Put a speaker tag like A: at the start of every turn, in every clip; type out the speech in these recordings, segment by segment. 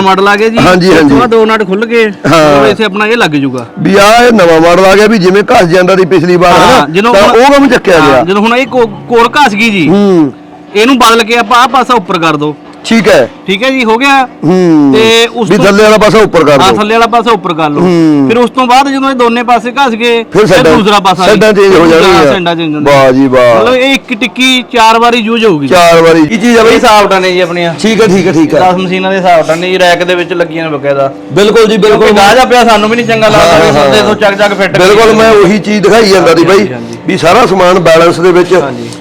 A: ਨਵਾਂ ਮਾਡਲ ਆ ਗਿਆ ਜੀ।
B: ਹਾਂਜੀ,
A: ਇਸ
B: ਹਾਂਜੀ।
A: ਬਾਅਦ ਦੋ ਨਟ ਖੁੱਲ ਗਏ।
B: ਹਾਂ।
A: ਇੱਥੇ ਆਪਣਾ ਇਹ ਲੱਗ ਜੂਗਾ
B: ਵੀ ਆ ਇਹ ਨਵਾਂ ਮਾਡਲ ਆ ਗਿਆ ਵੀ ਜਿਵੇਂ ਘਸ ਜਾਂਦਾ ਦੀ ਪਿਛਲੀ ਵਾਰ
A: ਹਾਂ,
B: ਹੈ
A: ਜਦੋਂ
B: ਤਾਂ ਉਹ ਕੰਮ ਚੱਕਿਆ ਗਿਆ।
A: ਜਦੋਂ ਹੁਣ ਇਹ ਕੋ- ਕੋਲ ਘਸ ਗਈ ਜੀ
B: ਹੂੰ।
A: ਇਹਨੂੰ ਬਦਲ ਕੇ ਆਪਾਂ ਆਹ ਪਾਸਾ ਉੱਪਰ ਕਰ ਦੋ।
B: ਠੀਕ ਹੈ।
A: ਠੀਕ ਹੈ ਜੀ ਹੋ ਗਿਆ?
B: ਹੂੰ
A: ਤੇ ਉਸ
B: ਵੀ
A: ਤੋਂ
B: ਥੱਲੇ ਵਾਲਾ ਪਾਸਾ ਉੱਪਰ ਕਰ
A: ਹਾਂ ਥੱਲੇ ਵਾਲਾ ਪਾਸਾ ਉੱਪਰ ਕਰ ਲਓ।
B: ਹੂੰ।
A: ਫਿਰ ਉਸ ਤੋਂ ਬਾਅਦ ਜਦੋਂ ਇਹ ਦੋਨੇ ਪਾਸੇ ਘਸ ਗਏ
B: ਫਿਰ ਸਾਡਾ
A: ਦੂਸਰਾ ਪਾਸਾ
B: ਸਾਡਾ ਚੇਂਜ ਹੋ ਜਾਣੀ
A: ਸੈਂਡਾ ਚੇਂਜ
B: ਆ ਵਾਹ ਜੀ ਵਾਹ।
A: ਮਤਲਬ ਇਹ ਇੱਕ ਟਿੱਕੀ ਚਾਰ ਵਾਰੀ ਯੂਜ਼ ਹੋਊਗੀ
B: ਚਾਰ ਵਾਰੀ। ਕੀ ਚੀਜ਼ ਆ
A: ਇਹ
B: ਬਈ?
A: ਹਿਸਾਬਟਾਂ ਨੇ ਜੀ ਆਪਣੀਆਂ।
B: ਠੀਕ ਹੈ ਠੀਕ ਹੈ ਠੀਕ ਹੈ।
A: 10 ਮਸ਼ੀਨਾਂ ਦੇ ਹਿਸਾਬਟਾਂ ਨੇ ਜੀ ਰੈਕ ਦੇ ਵਿੱਚ ਲੱਗੀਆਂ ਨੇ ਬਕਾਇਦਾ।
B: ਬਿਲਕੁਲ ਜੀ ਬਿਲਕੁਲ।
A: ਗਾਜਾ ਪਿਆ ਸਾਨੂੰ ਵੀ ਨਹੀਂ ਚੰਗਾ ਲੱਗਦਾ ਵੀ
B: ਹਾਂ, ਹਾਂ।
A: ਤੋਂ ਚੱਕ ਚੱਕ ਫਿੱਟ
B: ਬਿਲਕੁਲ ਮੈਂ ਉਹੀ ਚੀਜ਼ ਦਿਖਾਈ ਜਾਂਦਾ ਦੀ ਬਾਈ।
A: ਹਾਂਜੀ, ਹਾਂਜੀ।
B: ਵੀ ਸਾਰਾ ਸਮਾਨ ਬੈਲੈਂਸ ਦੇ ਵਿੱਚ।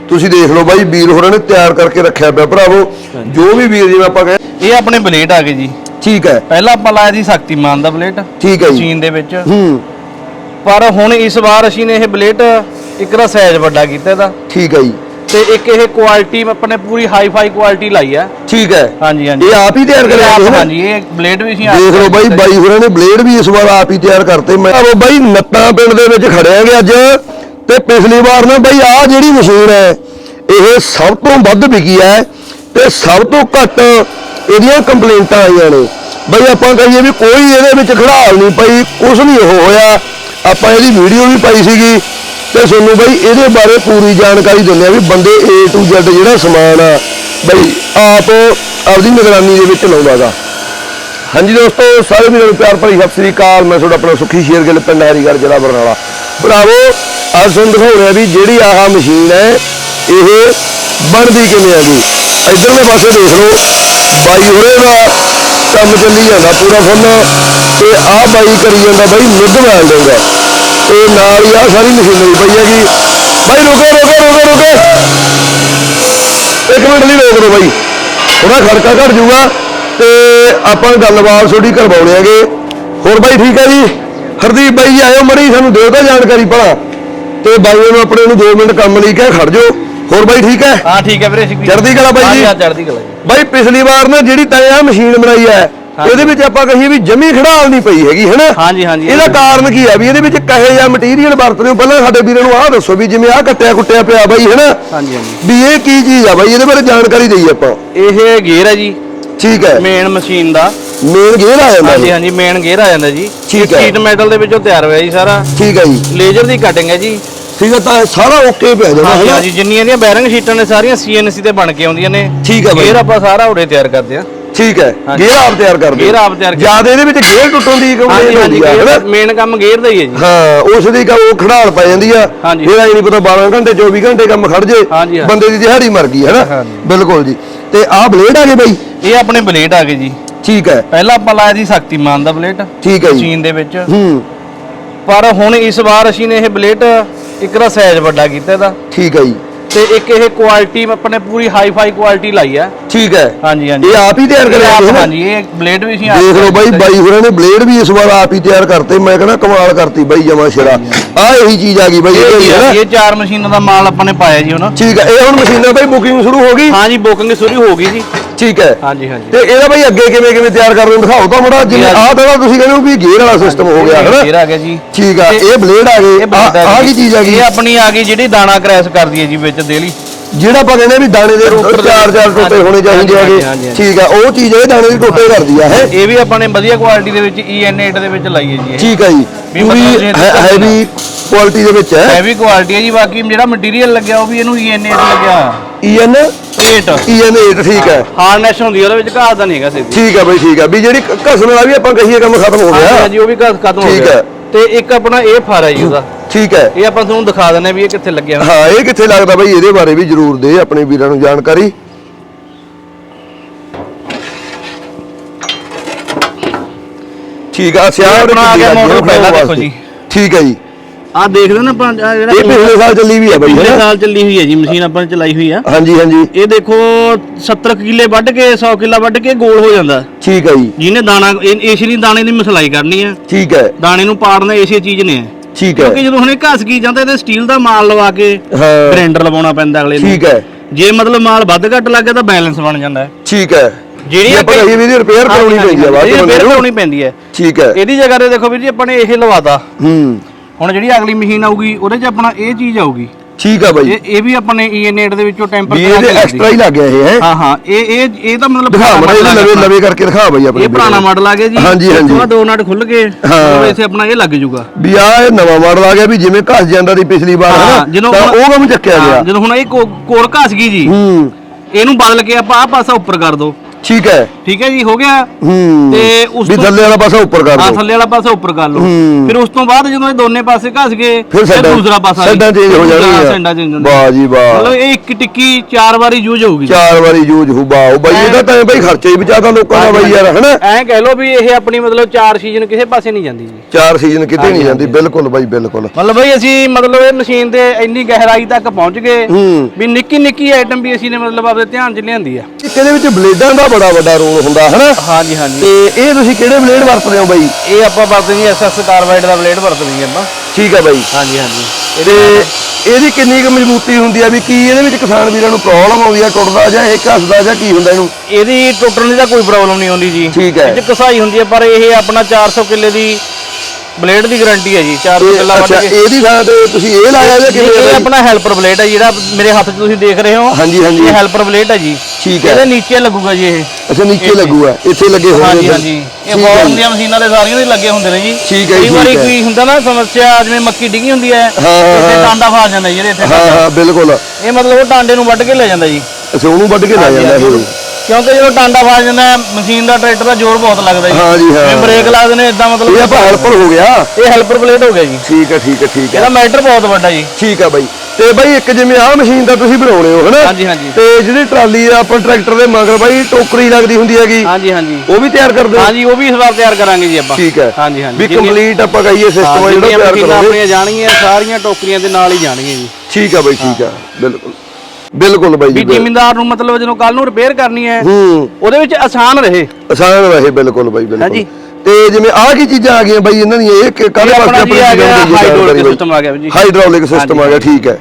B: ਤੁਸੀਂ ਦੇਖ ਲਓ ਬਾਈ ਵੀਰ ਹੋਰਾਂ ਨੇ ਤਿਆਰ ਕਰਕੇ ਰੱਖਿਆ ਪਿਆ। ਭਰਾਵੋ ਜੋ ਵੀ ਵੀਰ ਜਿਵੇਂ ਆਪਾਂ ਕਹੇ
A: ਇਹ ਆਪਣੇ ਬਲੇਡ ਆ ਗਏ ਜੀ।
B: ਠੀਕ ਹੈ।
A: ਪਹਿਲਾਂ ਆਪਾਂ ਲਾਇਆ ਸੀ ਸ਼ਕਤੀਮਾਨ ਦਾ ਬਲੇਡ
B: ਠੀਕ ਹੈ ਜੀ।
A: ਦੇ ਵਿੱਚ।
B: ਹੂੰ।
A: ਪਰ ਹੁਣ ਇਸ ਵਾਰ ਅਸੀਂ ਨੇ ਇਹ ਬਲੇਡ ਇੱਕ ਦਾ ਸਾਈਜ਼ ਵੱਡਾ ਕੀਤਾ ਇਹਦਾ।
B: ਠੀਕ ਹੈ ਜੀ।
A: ਤੇ ਇੱਕ ਇਹ ਕੁਆਲਿਟੀ ਆਪਣੇ ਪੂਰੀ ਹਾਈ ਫਾਈ ਕੁਆਲਿਟੀ ਲਾਈ ਆ
B: ਠੀਕ ਹੈ।
A: ਹਾਂਜੀ ਹਾਂਜੀ।
B: ਇਹ ਆਪ ਹੀ ਤਿਆਰ
A: ਇਹ
B: ਕਰਿਆ
A: ਆਪ-
B: ਹੈ ਨਾ
A: ਹਾਂਜੀ ਇਹ ਬਲੇਡ ਵੀ ਆਪ
B: ਦੇਖ ਲਓ ਬਾਈ ਬਾਈ ਹੋਰਾਂ ਨੇ ਬਲੇਡ ਵੀ ਇਸ ਵਾਰ ਆਪ ਹੀ ਤਿਆਰ ਕਰਤੇ। ਮੈਂ ਆਹੋ ਬਾਈ ਨੱਤਾਂ ਪਿੰਡ ਦੇ ਵਿੱਚ ਖੜਿਆਂਗੇ ਅੱਜ। ਤੇ ਪਿਛਲੀ ਵਾਰ ਨਾ ਬਈ ਆਹ ਜਿਹੜੀ ਮਸ਼ੀਨ ਹੈ, ਇਹ ਸਭ ਤੋਂ ਵੱਧ ਵਿਕੀ ਹੈ ਤੇ ਸਭ ਤੋਂ ਘੱਟ ਇਹਦੀਆਂ ਕੰਪਲੇਂਟਾਂ ਆਈਆਂ ਨੇ। ਬਈ ਆਪਾਂ ਕਹੀਏ ਵੀ ਕੋਈ ਇਹਦੇ ਵਿੱਚ ਖੜਾਲ ਨਹੀਂ ਪਈ ਕੁਝ ਨਹੀਂ ਉਹ ਹੋਇਆ, ਆਪਾਂ ਇਹਦੀ ਵੀਡੀਓ ਵੀ ਪਾਈ ਸੀਗੀ ਤੇ ਤੁਹਾਨੂੰ ਬਾਈ ਇਹਦੇ ਬਾਰੇ ਪੂਰੀ ਜਾਣਕਾਰੀ ਦਿੰਦੇ ਆ ਵੀ ਬੰਦੇ A to Z ਜਿਹੜਾ ਸਮਾਨ ਆ, ਬਈ ਆਪ ਆਪਦੀ ਨਿਗਰਾਨੀ ਦੇ ਵਿੱਚ ਲਾਉਂਦਾਗਾ। ਹਾਂਜੀ ਦੋਸਤੋ, ਸਾਰੇ ਵੀਰਾਂ ਨੂੰ ਪਿਆਰ ਭਰੀ ਸਤਿ ਸ੍ਰੀ ਅਕਾਲ। ਮੈਂ ਤੁਹਾਡਾ ਆਪਣਾ ਸੁਖੀ ਸ਼ੇਰਗਿੱਲ, ਪਿੰਡ ਹਰੀਗੜ੍ਹ, ਜ਼ਿਲ੍ਹਾ ਬਰਨਾਲਾ। ਭਰਾਵੋ ਅੱਜ ਤੁਹਾਨੂੰ ਦਿਖਾਉਣਾ ਹੈ ਵੀ ਜਿਹੜੀ ਆਹ ਮਸ਼ੀਨ ਹੈ, ਇਹ ਬਣਦੀ ਕਿਵੇਂ ਹੈਗੀ ਇਧਰਲੇ ਪਾਸੇ ਦੇਖ ਲਓ, ਬਾਈ ਹੋਰੇ ਦਾ ਕੰਮ ਚੱਲੀ ਜਾਂਦਾ ਪੂਰਾ ਫੁੱਲ, ਤੇ ਆਹ ਬਾਈ ਕਰੀ ਜਾਂਦਾ ਬਾਈ ਮਿੱਧ ਮਾਰ ਦਿੰਦਾ ਤੇ ਨਾਲ ਹੀ ਆਹ ਸਾਰੀ ਮਸ਼ੀਨਰੀ ਪਈ ਹੈਗੀ। ਬਾਈ ਰੁਕੋ ਰੁਕੋ ਰੁਕੋ ਰੁਕੋ। ਇੱਕ ਮਿੰਟ ਲਈ ਰੋਕ ਲਓ ਬਾਈ। ਥੋੜਾ ਖੜਕਾ ਘਟ ਜੂਗਾ ਤੇ ਆਪਾਂ ਗੱਲਬਾਤ ਥੋੜੀ ਕਰਵਾਉਣੇ ਹੈਗੇ। ਹੋਰ ਬਾਈ ਠੀਕ ਹੈ ਜੀ? ਹਰਦੀਪ ਬਾਈ ਜੀ, ਆਇਓ ਮੜੀ, ਸਾਨੂੰ ਦਿਓ ਤਾਂ ਜਾਣਕਾਰੀ ਭਲਾ। ਤੇ ਬਾਈ ਨੂੰ ਆਪਣੇ ਨੂੰ 2 ਮਿੰਟ ਕੰਮ ਲਈ ਕਹਿ ਖੜ ਜਾਓ। ਹੋਰ ਬਾਈ ਠੀਕ ਹੈ?
A: ਹਾਂ ਠੀਕ ਹੈ ਵੀਰੇ ਅਸੀਂ
B: ਚੜ੍ਹਦੀ ਕਲਾ ਬਾਈ ਜੀ।
A: ਹਾਂ ਚੜ੍ਹਦੀ ਕਲਾ ਜੀ।
B: ਬਾਈ ਪਿਛਲੀ ਵਾਰ ਨਾ ਜਿਹੜੀ ਤੈਂ ਆਹ ਮਸ਼ੀਨ ਬਣਾਈ ਹੈ। ਇਹਦੇ ਵਿੱਚ ਆਪਾਂ ਕਹੀਏ ਵੀ ਜਮੀ ਖੜਾਲ ਨਹੀਂ ਪਈ ਹੈਗੀ ਹੈਨਾ?
A: ਹਾਂਜੀ ਹਾਂਜੀ
B: ਇਹਦਾ ਕਾਰਨ ਕੀ ਹੈ ਵੀ ਇਹਦੇ ਵਿੱਚ ਕਹੇ ਜਾਂ ਮਟੀਰੀਅਲ ਵਰਤਦੇ ਹੋ? ਪਹਿਲਾਂ ਸਾਡੇ ਵੀਰਾਂ ਨੂੰ ਆਹ ਦੱਸੋ ਵੀ ਜਿਵੇਂ ਆਹ ਕੱਟਿਆ ਕੁੱਟਿਆ ਪਿਆ ਬਾਈ ਹੈਨਾ?
A: ਹਾਂਜੀ ਹਾਂਜੀ।
B: ਵੀ ਇਹ ਕੀ ਚੀਜ਼ ਆ ਬਾਈ? ਇਹਦੇ ਬਾਰੇ ਜਾਣਕਾਰੀ ਦਈਏ ਆਪਾਂ।
A: ਇਹ ਗੇਅਰ ਹੈ ਜੀ।
B: ਠੀਕ ਹੈ।
A: ਮੇਨ ਮਸ਼ੀਨ ਦਾ।
B: ਮੇਨ ਗੇਅਰ ਆ ਜਾਂਦਾ
A: ਹਾਂਜੀ
B: ਜੀ।
A: ਹਾਂਜੀ ਮੇਨ ਗੇਅਰ ਆ ਜਾਂਦਾ ਜੀ।
B: ਠੀਕ ਹੈ।
A: ਸ਼ੀਟ ਮੈਟਲ ਦੇ ਵਿੱਚੋਂ ਤਿਆਰ ਹੋਇਆ ਜੀ ਸਾਰਾ।
B: ਠੀਕ ਹੈ ਜੀ।
A: ਲੇਜ਼ਰ ਦੀ ਕਟਿੰਗ ਹੈ ਜੀ।
B: ਠੀਕ ਹੈ ਤਾਂ ਸਾਰਾ ਓਕੇ ਪਿਆ ਜਾਣਾ
A: ਹਾਂਜੀ ਹਾਂਜੀ ਜਿੰਨੀਆਂ ਦੀਆਂ ਬੈਰਿੰਗ ਸ਼ੀਟਾਂ ਨੇ ਸਾਰੀਆਂ ਸੀਐਨਸੀ ਤੇ ਬਣ ਕੇ ਆਉਂਦੀਆਂ ਨੇ।
B: ਠੀਕ ਹੈ ਬਾਈ।
A: ਗੇਅਰ ਆਪਾਂ ਸਾਰਾ ਉਰੇ ਤਿਆਰ ਕਰਦੇ ਆ
B: ਠੀਕ ਹੈ
A: ਹਾਂਜੀ।
B: ਗੇਅਰ ਆਪ ਤਿਆਰ ਕਰਦੇ
A: ਗੇਅਰ ਆਪ ਤਿਆਰ ਕਰਦੇ।
B: ਜ਼ਿਆਦਾ ਇਹਦੇ ਵਿੱਚ ਗੇਅਰ ਟੁੱਟਣ ਦੀ
A: ਹਾਂਜੀ
B: ਕੰਪਲੇਂਟ
A: ਹਾਂਜੀ
B: ਹੁੰਦੀ ਆ ਹੈਨਾ
A: ਮੇਨ ਕੰਮ ਗੇਅਰ ਦਾ ਹੀ ਹੈ ਜੀ।
B: ਹਾਂ ਉਸ ਦੀ ਕਾ ਉਹ ਖੜਾਲ ਪੈ ਜਾਂਦੀ ਆ।
A: ਹਾਂਜੀ।
B: ਇਹਦਾ ਇਹ ਨਹੀਂ ਪਤਾ 12 ਘੰਟੇ 24 ਘੰਟੇ ਕੰਮ ਖੜ ਜੇ।
A: ਹਾਂਜੀ, ਹਾਂ।
B: ਬੰਦੇ ਦੀ ਦਿਹਾੜੀ ਮਰ ਗਈ ਹੈਨਾ। ਬਿਲਕੁਲ ਜੀ। ਤੇ ਆਹ ਬਲੇਡ ਆ ਗਏ ਬਾਈ?
A: ਇਹ ਆਪਣੇ ਬਲੇਡ ਆ ਗਏ ਜੀ।
B: ਠੀਕ ਹੈ।
A: ਪਹਿਲਾਂ ਆਪਾਂ ਲਾਇਆ ਸੀ ਸ਼ਕਤੀਮਾਨ ਦਾ ਬਲੇਡ
B: ਠੀਕ ਹੈ ਜੀ।
A: ਦੇ ਵਿੱਚ।
B: ਹੂੰ।
A: ਪਰ ਹੁਣ ਇਸ ਵਾਰ ਅਸੀਂ ਨੇ ਇਹ ਬਲੇਡ ਇੱਕ ਦਾ ਸਾਈਜ਼ ਵੱਡਾ ਕੀਤਾ ਇਹਦਾ।
B: ਠੀਕ ਹੈ ਜੀ।
A: ਤੇ ਇੱਕ ਇਹ ਕੁਆਲਿਟੀ ਆਪਣੇ ਪੂਰੀ ਹਾਈ ਫਾਈ ਕੁਆਲਿਟੀ ਲਾਈ ਆ
B: ਠੀਕ ਹੈ।
A: ਹਾਂਜੀ ਹਾਂਜੀ।
B: ਇਹ ਆਪ ਹੀ ਤਿਆਰ ਕਰਿਆ ਹੈ ਨਾ
A: ਹਾਂਜੀ ਇਹ ਬਲੇਡ ਵੀ ਅਸੀਂ ਆਪ
B: ਦੇਖ ਲਓ ਬਾਈ ਬਾਈ ਹੋਰਾਂ ਨੇ ਬਲੇਡ ਵੀ ਇਸ ਵਾਰ ਆਪ ਹੀ ਤਿਆਰ ਕਰਤੇ। ਮੈਂ ਕਹਿੰਦਾ ਕਮਾਲ ਕਰਤੀ ਬਾਈ ਜਮਾ ਸ਼ੇਰਾ। ਆ ਇਹੀ ਚੀਜ਼ ਆ ਗਈ ਬਾਈ
A: ਇਹ
B: ਹੈ
A: ਆ,
B: ਨਾ?
A: ਇਹ ਚਾਰ ਮਸ਼ੀਨਾਂ ਦਾ ਮਾਲ ਆਪਾਂ ਨੇ ਪਾਇਆ ਜੀ ਹੁਣ।
B: ਠੀਕ ਹੈ ਇਹ ਹੁਣ ਮਸ਼ੀਨਾਂ ਬਾਈ ਬੁਕਿੰਗ ਸ਼ੁਰੂ ਹੋ ਗਈ?
A: ਹਾਂਜੀ ਬੁਕਿੰਗ ਸ਼ੁਰੂ ਹੋ ਗਈ ਜੀ।
B: ਠੀਕ ਹੈ।
A: ਹਾਂਜੀ ਹਾਂਜੀ।
B: ਤੇ ਇਹਦਾ ਬਾਈ ਅੱਗੇ ਕਿਵੇਂ ਕਿਵੇਂ ਤਿਆਰ ਕਰਦੇ ਹੋ? ਦਿਖਾਓ ਤਾਂ ਮੜਾ ਜਿਵੇਂ
A: ਇਹ ਆ-
B: ਆਹ ਤਾਂ ਤੁਸੀਂ ਕਹਿੰਦੇ ਹੋ ਵੀ ਗੇਅਰ ਵਾਲਾ ਸਿਸਟਮ ਹੋ ਗਿਆ ਹੈ
A: ਫੇਰ
B: ਨਾ
A: ਆ ਗਿਆ ਜੀ।
B: ਠੀਕ ਆ ਇਹ ਬਲੇਡ ਆ ਗਏ।
A: ਇਹ blade
B: ਆ ਆਹ ਕੀ ਚੀਜ਼ ਆ ਗਈ?
A: ਇਹ ਆਪਣੀ ਆ ਗਈ ਜਿਹੜੀ ਦਾਣਾ ਕ੍ਰੈਸ਼ ਕਰਦੀ ਹੈ ਜੀ ਵਿੱਚ ਦੇਲੀ
B: ਜਿਹੜਾ ਆਪਾਂ ਕਹਿੰਦੇ ਵੀ ਦਾਣੇ ਦੇ ਚਾਰ ਚਾਰ ਟੋਟੇ ਹੋਣੇ ਚਾਹੀਦੇ ਹੈਗੇ। ਠੀਕ ਆ ਉਹ ਚੀਜ਼ ਇਹ ਦਾਣੇ ਦੀ ਟੋਟੇ ਕਰਦੀ ਆ ਹੈ?
A: ਇਹ ਵੀ ਆਪਾਂ ਨੇ ਵਧੀਆ ਕੁਆਲਿਟੀ ਦੇ ਵਿੱਚ EN8 ਦੇ ਵਿੱਚ ਲਾਈ ਹੈ ਜੀ
B: ਠੀਕ ਆ ਜੀ।
A: ਵੀ
B: ਹੈਵੀ ਕੁਆਲਿਟੀ ਦੇ ਵਿੱਚ ਹੈ?
A: ਹੈਵੀ ਕੁਆਲਿਟੀ ਹੈ ਜੀ ਬਾਕੀ ਜਿਹੜਾ ਮਟੀਰੀਅਲ ਲੱਗਿਆ ਉਹ ਵੀ ਇਹਨੂੰ EN8 ਲੱਗਿਆ।
B: EN
A: 8
B: EN 8 ਠੀਕ ਹੈ।
A: ਹਾਰਨੈਸ ਹੁੰਦੀ ਆ, ਉਹਦੇ ਵਿੱਚ ਘਾਸ ਦਾ ਨਹੀਂ ਹੈਗਾ ਸਿੱਧੀ।
B: ਠੀਕ ਆ ਬਈ ਠੀਕ ਆ। ਵੀ ਜਿਹੜੀ ਘਸਣ ਵਾਲਾ ਵੀ ਆਪਾਂ ਕਹੀਏ ਕੰਮ ਖਤਮ ਹੋ
A: ਹਾਂਜੀ
B: ਗਿਆ।
A: ਹਾਂਜੀ ਉਹ ਵੀ ਘਾਸ ਖਤਮ ਹੋ
B: ਠੀਕ
A: ਗਿਆ।
B: ਹੈ।
A: ਤੇ ਇੱਕ ਆਪਣਾ ਇਹ ਫਾਰ ਹੈ ਜੀ ਉਹਦਾ।
B: ਠੀਕ ਹੈ।
A: ਇਹ ਆਪਾਂ ਤੁਹਾਨੂੰ ਦਿਖਾ ਦਿੰਦੇ ਹਾਂ ਵੀ ਇਹ ਕਿੱਥੇ ਲੱਗਿਆ ਹੋਇਆ।
B: ਹਾਂ ਇਹ ਕਿੱਥੇ ਲੱਗਦਾ ਬਈ ਇਹਦੇ ਬਾਰੇ ਵੀ ਜਰੂਰ ਦੇ ਆਪਣੇ ਵੀਰਾਂ ਨੂੰ ਜਾਣਕਾਰੀ। ਠੀਕ ਆ
A: ਇਹ ਆਪਣਾ ਆ ਗਿਆ model ਪਹਿਲਾ ਦੇਖੋ ਜੀ।
B: ਠੀਕ ਹੈ ਜੀ।
A: ਆ ਦੇਖਦੇ ਨਾ ਆਪਾਂ ਆਹ ਜਿਹੜਾ
B: ਇਹ ਪਿਛਲੇ ਸਾਲ ਚੱਲੀ ਵੀ ਆ ਬਈ
A: ਪਿਛਲੇ? ਸਾਲ ਚੱਲੀ ਹੋਈ ਹੈ ਜੀ ਮਸ਼ੀਨ ਆਪਾਂ ਨੇ ਚਲਾਈ ਹੋਈ ਆ।
B: ਹਾਂਜੀ ਹਾਂਜੀ।
A: ਇਹ ਦੇਖੋ 70 ਕੁ ਕਿੱਲੇ ਵੱਢ ਕੇ 100 ਕਿੱਲਾ ਵੱਢ ਕੇ ਗੋਲ ਹੋ ਜਾਂਦਾ।
B: ਠੀਕ ਹੈ ਜੀ।
A: ਜਿਹਨੇ ਦਾਣਾ ਇਹ- ਲਈ ਦਾਣੇ ਦੀ ਮਸਲਾਈ ਕਰਨੀ ਆ।
B: ਠੀਕ ਹੈ।
A: ਦਾਣੇ ਨੂੰ ਪਾੜਨਾ ਇਸੇ ਚੀਜ਼ ਨੇ।
B: ਠੀਕ ਹੈ।
A: ਕਿਉਂਕਿ ਜਦੋਂ ਹੁਣ ਇਹ ਘਸ ਗਈ ਜਾਂਦਾ ਇਹਦੇ ਸਟੀਲ ਦਾ ਮਾਲ ਲਵਾ ਕੇ
B: ਹਾਂ।
A: ਗ੍ਰਾਈਂਡਰ ਲਵਾਉਣਾ ਪੈਂਦਾ ਅਗਲੇ ਨੂੰ।
B: ਠੀਕ ਹੈ।
A: ਜੇ ਮਤਲਬ ਮਾਲ ਵੱਧ ਘੱਟ ਲੱਗ ਤਾਂ ਬੈਲੈਂਸ ਬਣ ਜਾਂਦਾ ਹੈ।
B: ਠੀਕ ਹੈ।
A: ਜਿਹੜੀ
B: ਆਪਾਂ ਕਹੀਏ ਵੀ ਰਿਪੇਅਰ ਕਰਾਉਣੀ ਪੈਂਦੀ ਆ ਬਾਅਦ
A: ਇਹ
B: ਚ ਬੰਦੇ ਨੂੰ।
A: ਕਰਾਉਣੀ ਪੈਂਦੀ ਹੈ।
B: ਠੀਕ ਹੈ।
A: ਇਹਦੀ ਜਗ੍ਹਾ ਤੇ ਦੇਖੋ ਵੀਰ ਜੀ ਆਪਾਂ ਨੇ ਇਹ ਲਵਾਤਾ।
B: ਹੂੰ।
A: ਹੁਣ ਜਿਹੜੀ ਅਗਲੀ ਮਸ਼ੀਨ ਆਊਗੀ ਉਹਦੇ 'ਚ ਆਪਣਾ ਇਹ ਚੀਜ਼ ਆਊਗੀ।
B: ਠੀਕ ਆ ਬਾਈ।
A: ਇਹ ਇਹ ਵੀ ਆਪਣੇ ਈਐਨਏਟ ਦੇ ਵਿੱਚੋਂ ਟੈਂਪਰ
B: ਵੀ ਇਹਦੇ ਐਕਸਟਰਾ ਹੀ ਲੱਗ ਗਿਆ ਇਹ ਹੈ?
A: ਹਾਂ ਹਾਂ ਇਹ ਇਹ ਇਹ ਤਾਂ ਮਤਲਬ
B: ਦਿਖਾ
A: ਪੁਰਾਣਾ
B: ਮੜਾ
A: model
B: ਇਹਦੇ
A: ਆ
B: ਲਵੇ
A: ਆਪਣਾ।
B: ਲਵੇ ਕਰਕੇ ਦਿਖਾ ਬਾਈ ਆਪਣੇ
A: ਇਹ ਪੁਰਾਣਾ ਮਾਡਲ ਆ ਗਿਆ ਜੀ।
B: ਹਾਂਜੀ,
A: ਤੋਂ
B: ਹਾਂਜੀ।
A: ਬਾਅਦ ਦੋ ਨਟ ਖੁੱਲ ਗਏ
B: ਹਾਂ।
A: ਇਸੇ ਆਪਣਾ ਇਹ ਲੱਗ ਜੂਗਾ
B: ਵੀ ਆ ਇਹ ਨਵਾਂ ਮਾਡਲ ਆ ਗਿਆ ਵੀ ਜਿਵੇਂ ਘਸ ਜਾਂਦਾ ਦੀ ਪਿਛਲੀ ਵਾਰ ਹੈ ਤਾਂ
A: ਹੁਣ-
B: ਉਹ ਕੰਮ ਚੱਕਿਆ
A: ਹਾਂ,
B: ਗਿਆ।
A: ਜਦੋਂ ਹੁਣ ਇਹ ਕੋ- ਕੋਲ ਘਸ ਗਈ ਜੀ
B: ਹੂੰ।
A: ਇਹਨੂੰ ਬਦਲ ਕੇ ਆਪਾਂ ਆਹ ਪਾਸਾ ਉੱਪਰ ਕਰ ਦੋ।
B: ਠੀਕ ਹੈ।
A: ਠੀਕ ਹੈ ਜੀ ਹੋ ਗਿਆ?
B: ਹੂੰ।
A: ਤੇ ਉਸ
B: ਵੀ
A: ਤੋਂ
B: ਥੱਲੇ ਵਾਲਾ ਪਾਸਾ ਉੱਪਰ ਕਰ
A: ਹਾਂ ਥੱਲੇ ਵਾਲਾ ਪਾਸਾ ਉੱਪਰ ਕਰ ਲਓ।
B: ਹੂੰ।
A: ਫਿਰ ਉਸ ਤੋਂ ਬਾਅਦ ਜਦੋਂ ਇਹ ਦੋਨੇ ਪਾਸੇ ਘਸ ਗਏ
B: ਫਿਰ ਸਾਡਾ
A: ਦੂਸਰਾ ਪਾਸਾ
B: ਸਾਡਾ ਚੇਂਜ ਹੋ ਜਾਣੀ
A: ਸਾਡਾ ਚੇਂਜ ਹੁੰਦਾ
B: ਵਾਹ ਜੀ ਵਾਹ।
A: ਮਤਲਬ ਇਹ ਇੱਕ ਟਿੱਕੀ ਚਾਰ ਵਾਰੀ ਯੂਜ਼ ਹੋਊਗੀ ਜੀ।
B: ਚਾਰ ਵਾਰੀ ਯੂਜ਼ ਹੋ ਵਾਹ। ਬਾਈ ਇਹਦਾ ਤਾਂ ਬਾਈ ਖਰਚਾ ਹੀ ਬਚਾਤਾ ਲੋਕਾਂ ਦਾ ਬਾਈ ਯਾਰ ਹਨਾ?
A: ਐਂ ਕਹਿ ਲਓ ਵੀ ਇਹ ਆਪਣੀ ਮਤਲਬ ਚਾਰ ਸੀਜ਼ਨ ਕਿਸੇ ਪਾਸੇ ਨਹੀਂ ਜਾਂਦੀ ਜੀ।
B: ਚਾਰ ਸੀਜ਼ਨ ਕਿਤੇ ਨਹੀਂ ਜਾਂਦੀ। ਬਿਲਕੁਲ ਬਾਈ ਬਿਲਕੁਲ।
A: ਮਤਲਬ ਬਈ ਅਸੀਂ ਮਤਲਬ ਇਹ ਮਸ਼ੀਨ ਦੇ ਇੰਨੀ ਗਹਿਰਾਈ ਤੱਕ ਪਹੁੰਚ ਗਏ
B: ਹੂੰ।
A: ਵੀ ਨਿੱਕੀ ਨਿੱਕੀ ਆਈਟਮ ਵੀ ਅਸੀਂ ਨੇ ਮਤਲਬ ਆਪਦੇ ਧਿਆਨ 'ਚ ਲਿਆਂਦੀ ਆ।
B: ਇਹਦੇ ਵਿੱਚ ਬਲੇਡਾਂ ਦਾ ਬੜਾ ਵੱਡਾ ਰੋਲ ਹੁੰਦਾ ਹਨਾ?
A: ਹਾਂਜੀ ਹਾਂਜੀ।
B: ਤੇ ਇਹ ਤੁਸੀਂ ਕਿਹੜੇ ਬਲੇਡ ਵਰਤਦੇ ਹੋ ਬਾਈ?
A: ਇਹ ਆਪਾਂ ਵਰਤਦੇ ਜੀ ਐਸਐਸ ਕਾਰਬਾਈਡ ਦਾ ਬਲੇਡ ਵਰਤਦੇ ਜੀ ਆਪਾਂ।
B: ਠੀਕ ਹੈ ਬਾਈ।
A: ਹਾਂਜੀ ਹਾਂਜੀ।
B: ਤੇ ਇਹਦੀ ਕਿੰਨੀ ਕੁ ਮਜ਼ਬੂਤੀ ਹੁੰਦੀ ਆ ਵੀ ਕੀ ਇਹਦੇ ਵਿੱਚ ਕਿਸਾਨ ਵੀਰਾਂ ਨੂੰ ਪ੍ਰੋਬਲਮ ਆਉਂਦੀ ਆ ਟੁੱਟਦਾ ਜਾਂ ਇਹ ਘਸਦਾ ਜਾਂ ਕੀ ਹੁੰਦਾ ਇਹਨੂੰ?
A: ਇਹਦੀ ਟੁੱਟਣ ਦੀ ਤਾਂ ਕੋਈ ਪ੍ਰੋਬਲਮ ਨਹੀਂ ਆਉਂਦੀ ਜੀ।
B: ਠੀਕ ਹੈ।
A: ਇਹ 'ਚ ਕਸਾਈ ਹੁੰਦੀ ਹੈ ਪਰ ਇਹ ਆਪਣਾ 400 ਕਿੱਲੇ ਦੀ ਬਲੇਡ ਦੀ ਗਾਰੰਟੀ ਹੈ ਜੀ 400 ਕਿੱਲਾ
B: ਇਹ-
A: ਵੱਢ
B: ਅੱਛਾ
A: ਕੇ
B: ਇਹਦੀ ਥਾਂ ਤੇ ਤੁਸੀਂ ਇਹ ਲਾਇਆ ਜਾਂ ਕਿਵੇਂ
A: ਇਹ? ਆਪਣਾ ਹੈਲਪਰ ਬਲੇਡ ਹੈ ਜਿਹੜਾ ਮੇਰੇ ਹੱਥ 'ਚ ਤੁਸੀਂ ਦੇਖ ਰਹੇ ਹੋ
B: ਹਾਂਜੀ, ਹਾਂਜੀ।
A: ਇਹ ਹੈਲਪਰ ਬਲੇਡ ਹੈ ਜੀ
B: ਠੀਕ ਹੈ।
A: ਇਹਦੇ ਨੀਚੇ ਲੱਗੂਗਾ ਜੀ ਇਹ
B: ਅੱਛਾ ਨੀਚੇ ਲੱਗੂਗਾ ਇੱਥੇ ਲੱਗੇ ਹੋਏ
A: ਹਾਂਜੀ। ਹਾਂਜੀ ਇਹ
B: ਠੀਕ ਹੈ ਜੀ।
A: ਦੀਆਂ ਮਸ਼ੀਨਾਂ ਦੇ ਸਾਰੀਆਂ ਦੇ ਲੱਗੇ ਹੁੰਦੇ ਨੇ ਜੀ
B: ਠੀਕ ਹੈ ਜੀ,
A: ਕਈ ਵਾਰੀ
B: ਠੀਕ ਹੈ।
A: ਹੁੰਦਾ ਨਾ ਸਮੱਸਿਆ ਜਿਵੇਂ ਮੱਕੀ ਡਿੱਗੀ ਹੁੰਦੀ ਹੈ
B: ਹਾਂ,
A: ਇੱਥੇ
B: ਹਾਂ।
A: ਟਾਂਡਾ ਫਸ ਜਾਂਦਾ ਜਿਹੜੇ ਇੱਥੇ
B: ਹਾਂ ਹਾਂ ਬਿਲਕੁਲ
A: ਇਹ ਮਤਲਬ ਉਹ ਟਾਂਡੇ ਨੂੰ ਵੱਢ ਕੇ ਲੈ ਜਾਂਦਾ ਜੀ
B: ਅੱਛਾ ਉਹਨੂੰ ਵੱਢ ਕੇ ਲੈ ਜਾਂਦਾ ਇਹ
A: ਕਿਉਂਕਿ ਜਦੋਂ ਟਾਂਡਾ ਫਸ ਜਾਂਦਾ ਹੈ, ਮਸ਼ੀਨ ਦਾ ਟਰੈਕਟਰ ਦਾ ਜ਼ੋਰ ਬਹੁਤ ਲੱਗਦਾ ਜੀ।
B: ਹਾਂ ਜੀ, ਹਾਂ।
A: ਜਿਵੇਂ ਬ੍ਰੇਕ ਲਾ ਦਿੰਦੇ ਇਦਾਂ ਮਤਲਬ
B: ਇਹ ਆਪਾਂ ਹੈਲਪਰ ਹੋ ਗਿਆ।
A: ਇਹ ਹੈਲਪਰ ਬਲੇਡ ਹੋ ਗਿਆ ਜੀ।
B: ਠੀਕ ਹੈ ਠੀਕ ਹੈ ਠੀਕ ਹੈ।
A: ਇਹਦਾ ਮੈਟਰ ਬਹੁਤ ਵੱਡਾ ਜੀ।
B: ਠੀਕ ਹੈ ਬਾਈ। ਤੇ ਬਾਈ ਇੱਕ ਜਿਵੇਂ ਆਹ ਮਸ਼ੀਨ ਦਾ ਤੁਸੀਂ ਬਣਾਉਣੇ ਹੋ ਹਨਾ?
A: ਹਾਂਜੀ ਹਾਂਜੀ।
B: ਤੇ ਜਿਹੜੀ ਟਰਾਲੀ ਆ ਆਪਾਂ ਟਰੈਕਟਰ ਦੇ ਮਗਰ ਬਾਈ ਟੋਕਰੀ ਲੱਗਦੀ ਹੁੰਦੀ ਹੈਗੀ।
A: ਹਾਂਜੀ ਹਾਂਜੀ।
B: ਉਹ ਵੀ ਤਿਆਰ ਕਰਦੇ ਹੋ?
A: ਹਾਂਜੀ ਉਹ ਵੀ ਇਸ ਵਾਰ ਤਿਆਰ ਕਰਾਂਗੇ ਜੀ ਆਪਾਂ।
B: ਠੀਕ ਹੈ।
A: ਹਾਂਜੀ ਹਾਂਜੀ।
B: ਵੀ
A: ਜਿੰਨੀਆਂ-
B: ਕੰਪਲੀਟ ਆਪਾਂ ਕਹੀਏ ਸਿਸਟਮ ਜਿਹੜਾ
A: ਜਿੰਨੀਆਂ
B: ਤਿਆਰ
A: ਮਸ਼ੀਨਾਂ
B: ਕਰੋਗੇ।
A: ਆਪਣੀਆਂ ਜਾਣਗੀਆਂ ਸਾਰੀਆਂ ਟੋਕਰੀਆਂ ਦੇ ਨਾਲ ਹੀ ਜਾਣਗੀਆਂ ਜੀ।
B: ਠੀਕ ਹੈ ਬਾਈ ਠੀਕ ਹੈ। ਬਿਲਕੁਲ। ਬਿਲਕੁਲ ਬਾਈ ਜੀ
A: ਵੀ
B: ਬਿਲਕੁਲ।
A: ਜ਼ਿਮੀਂਦਾਰ ਨੂੰ ਮਤਲਬ ਜਦੋਂ ਕੱਲ ਨੂੰ ਰਿਪੇਅਰ ਕਰਨੀ ਹੈ
B: ਹੂੰ।
A: ਉਹਦੇ ਵਿੱਚ ਆਸਾਨ ਰਹੇ।
B: ਆਸਾਨ ਰਹੇ ਬਿਲਕੁਲ ਬਾਈ ਬਿਲਕੁਲ।
A: ਹਾਂਜੀ।
B: ਤੇ ਜਿਵੇਂ ਆਹ ਕੀ ਚੀਜ਼ਾਂ ਆ ਗਈਆਂ ਬਾਈ ਇਹਨਾਂ ਦੀਆਂ? ਇਹ ਕਿ- ਕਾਹਦੇ
A: ਇਹ
B: ਵਾਸਤੇ
A: ਆਪਣਾ ਜੀ ਆ ਗਿਆ ਹਾਈਡ੍ਰੋਲਿਕ ਸਿਸਟਮ ਆ ਗਿਆ ਜੀ।
B: ਹਾਈਡ੍ਰੋਲਿਕ ਸਿਸਟਮ ਆ ਗਿਆ ਠੀਕ ਹੈ।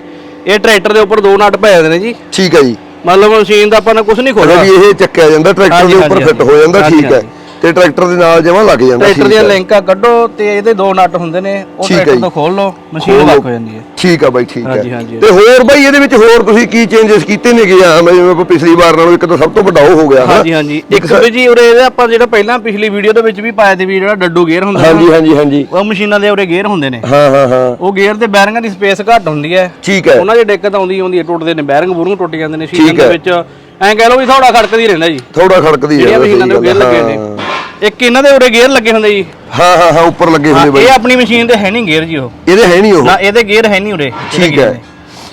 A: ਇਹ ਟਰੈਕਟਰ ਦੇ ਉੱਪਰ ਦੋ ਨਟ ਪਏ ਜਾਂਦੇ ਨੇ ਜੀ।
B: ਠੀਕ ਹੈ ਜੀ।
A: ਮਤਲਬ ਮਸ਼ੀਨ ਦਾ ਆਪਾਂ ਨੇ ਕੁਝ ਨਹੀਂ ਖੋਲਣਾ
B: ਵੀ ਇਹ ਚੱਕਿਆ ਜਾਂਦਾ ਟਰੈਕਟਰ
A: ਹਾਂਜੀ,
B: ਦੇ ਉੱਪਰ
A: ਹਾਂਜੀ,
B: ਫਿੱਟ ਹੋ ਜਾਂਦਾ
A: ਹਾਂਜੀ,
B: ਠੀਕ ਹੈ।
A: ਹਾਂਜੀ।
B: ਤੇ ਟਰੈਕਟਰ ਦੇ ਨਾਲ ਜਮਾਂ ਲੱਗ ਜਾਂਦਾ
A: ਟਰੈਕਟਰ ਦੀਆਂ। ਲਿੰਕਾਂ ਕੱਢੋ ਤੇ ਇਹਦੇ ਦੋ ਨਟ ਹੁੰਦੇ ਨੇ ਉਹ ਟਰੈਕਟਰ। ਤੋਂ ਖੋਲ ਲਓ ਮਸ਼ੀਨ ਲੱਗ। ਹੋ ਜਾਂਦੀ ਹੈ
B: ਠੀਕ ਆ ਬਾਈ ਠੀਕ ਹੈ। ਤੇ ਹੋਰ ਬਾਈ ਇਹਦੇ ਵਿੱਚ ਹੋਰ ਤੁਸੀਂ ਕੀ ਚੇਂਜਸ ਕੀਤੇ ਨੇ ਗਿਆ ਮੈਂ ਜਿਵੇਂ ਆਪਾਂ ਪਿਛਲੀ ਵਾਰ ਨਾਲੋਂ ਇੱਕ ਤਾਂ ਸਭ ਤੋਂ ਵੱਡਾ ਉਹ ਹੋ ਗਿਆ?
A: ਹਾਂਜੀ ਹਾਂਜੀ ਇੱਕ
B: ਸਾ-
A: ਵੀ ਜੀ ਉਰੇ ਇਹਦੇ ਆਪਾਂ ਜਿਹੜਾ ਪਹਿਲਾਂ ਪਿਛਲੀ ਵੀਡੀਓ ਦੇ ਵਿੱਚ ਵੀ ਪਾਇਆ ਤੇ ਵੀ ਜਿਹੜਾ ਡੱਡੂ ਗੇਅਰ ਹੁੰਦਾ
B: ਹਾਂਜੀ ਹਾਂਜੀ ਹਾਂਜੀ
A: ਉਹ ਮਸ਼ੀਨਾਂ ਦੇ ਉਰੇ ਗੇਅਰ ਹੁੰਦੇ ਨੇ
B: ਹਾਂ ਹਾਂ ਹਾਂ
A: ਉਹ ਗੇਅਰ ਦੇ ਬੈਰਿੰਗਾਂ ਦੀ ਸਪੇਸ ਘੱਟ ਹੁੰਦੀ ਹੈ
B: ਠੀਕ ਹੈ
A: ਉਹਨਾਂ ਦੀ ਦਿੱਕਤ ਆਉਂਦੀ ਆਉਂਦੀ ਹੈ ਟੁੱਟਦੇ ਨੇ ਬੈਰਿੰਗ ਬੂਰਿੰਗ ਟੁੱਟ ਜਾਂਦੇ ਨੇ ਸੀਜ਼ਨ ਦੇ। ਵਿੱਚ ਐਂ ਕਹਿ ਲਓ ਵੀ ਥੋੜਾ ਖੜਕਦੀ ਰਹਿੰਦਾ ਜੀ
B: ਥੋੜਾ ਖੜਕਦੀ ਹੈ
A: ਜਿਹੜੀਆਂ ਮਸ਼ੀਨਾਂ ਦੇ ਗੇਅਰ ਲੱਗੇ ਨੇ। ਇੱਕ ਇਹਨਾਂ ਦੇ ਉਰੇ ਗੇਅਰ ਲੱਗੇ ਹੁੰਦੇ ਜੀ।
B: ਹਾਂ ਹਾਂ ਹਾਂ ਉੱਪਰ ਲੱਗੇ
A: ਹਾਂ,
B: ਹੋਏ ਬਾਈ।
A: ਇਹ ਆਪਣੀ ਮਸ਼ੀਨ ਦੇ ਹੈ ਨਹੀਂ ਗੇਅਰ ਜੀ ਉਹ।
B: ਇਹਦੇ ਹੈ ਨਹੀਂ ਉਹ?
A: ਨਾ ਇਹਦੇ ਗੇਅਰ ਹੈ ਨਹੀਂ ਉਰੇ। ਇਹਦੇ
B: ਠੀਕ
A: gear
B: ਹੈ।
A: ਨੇ।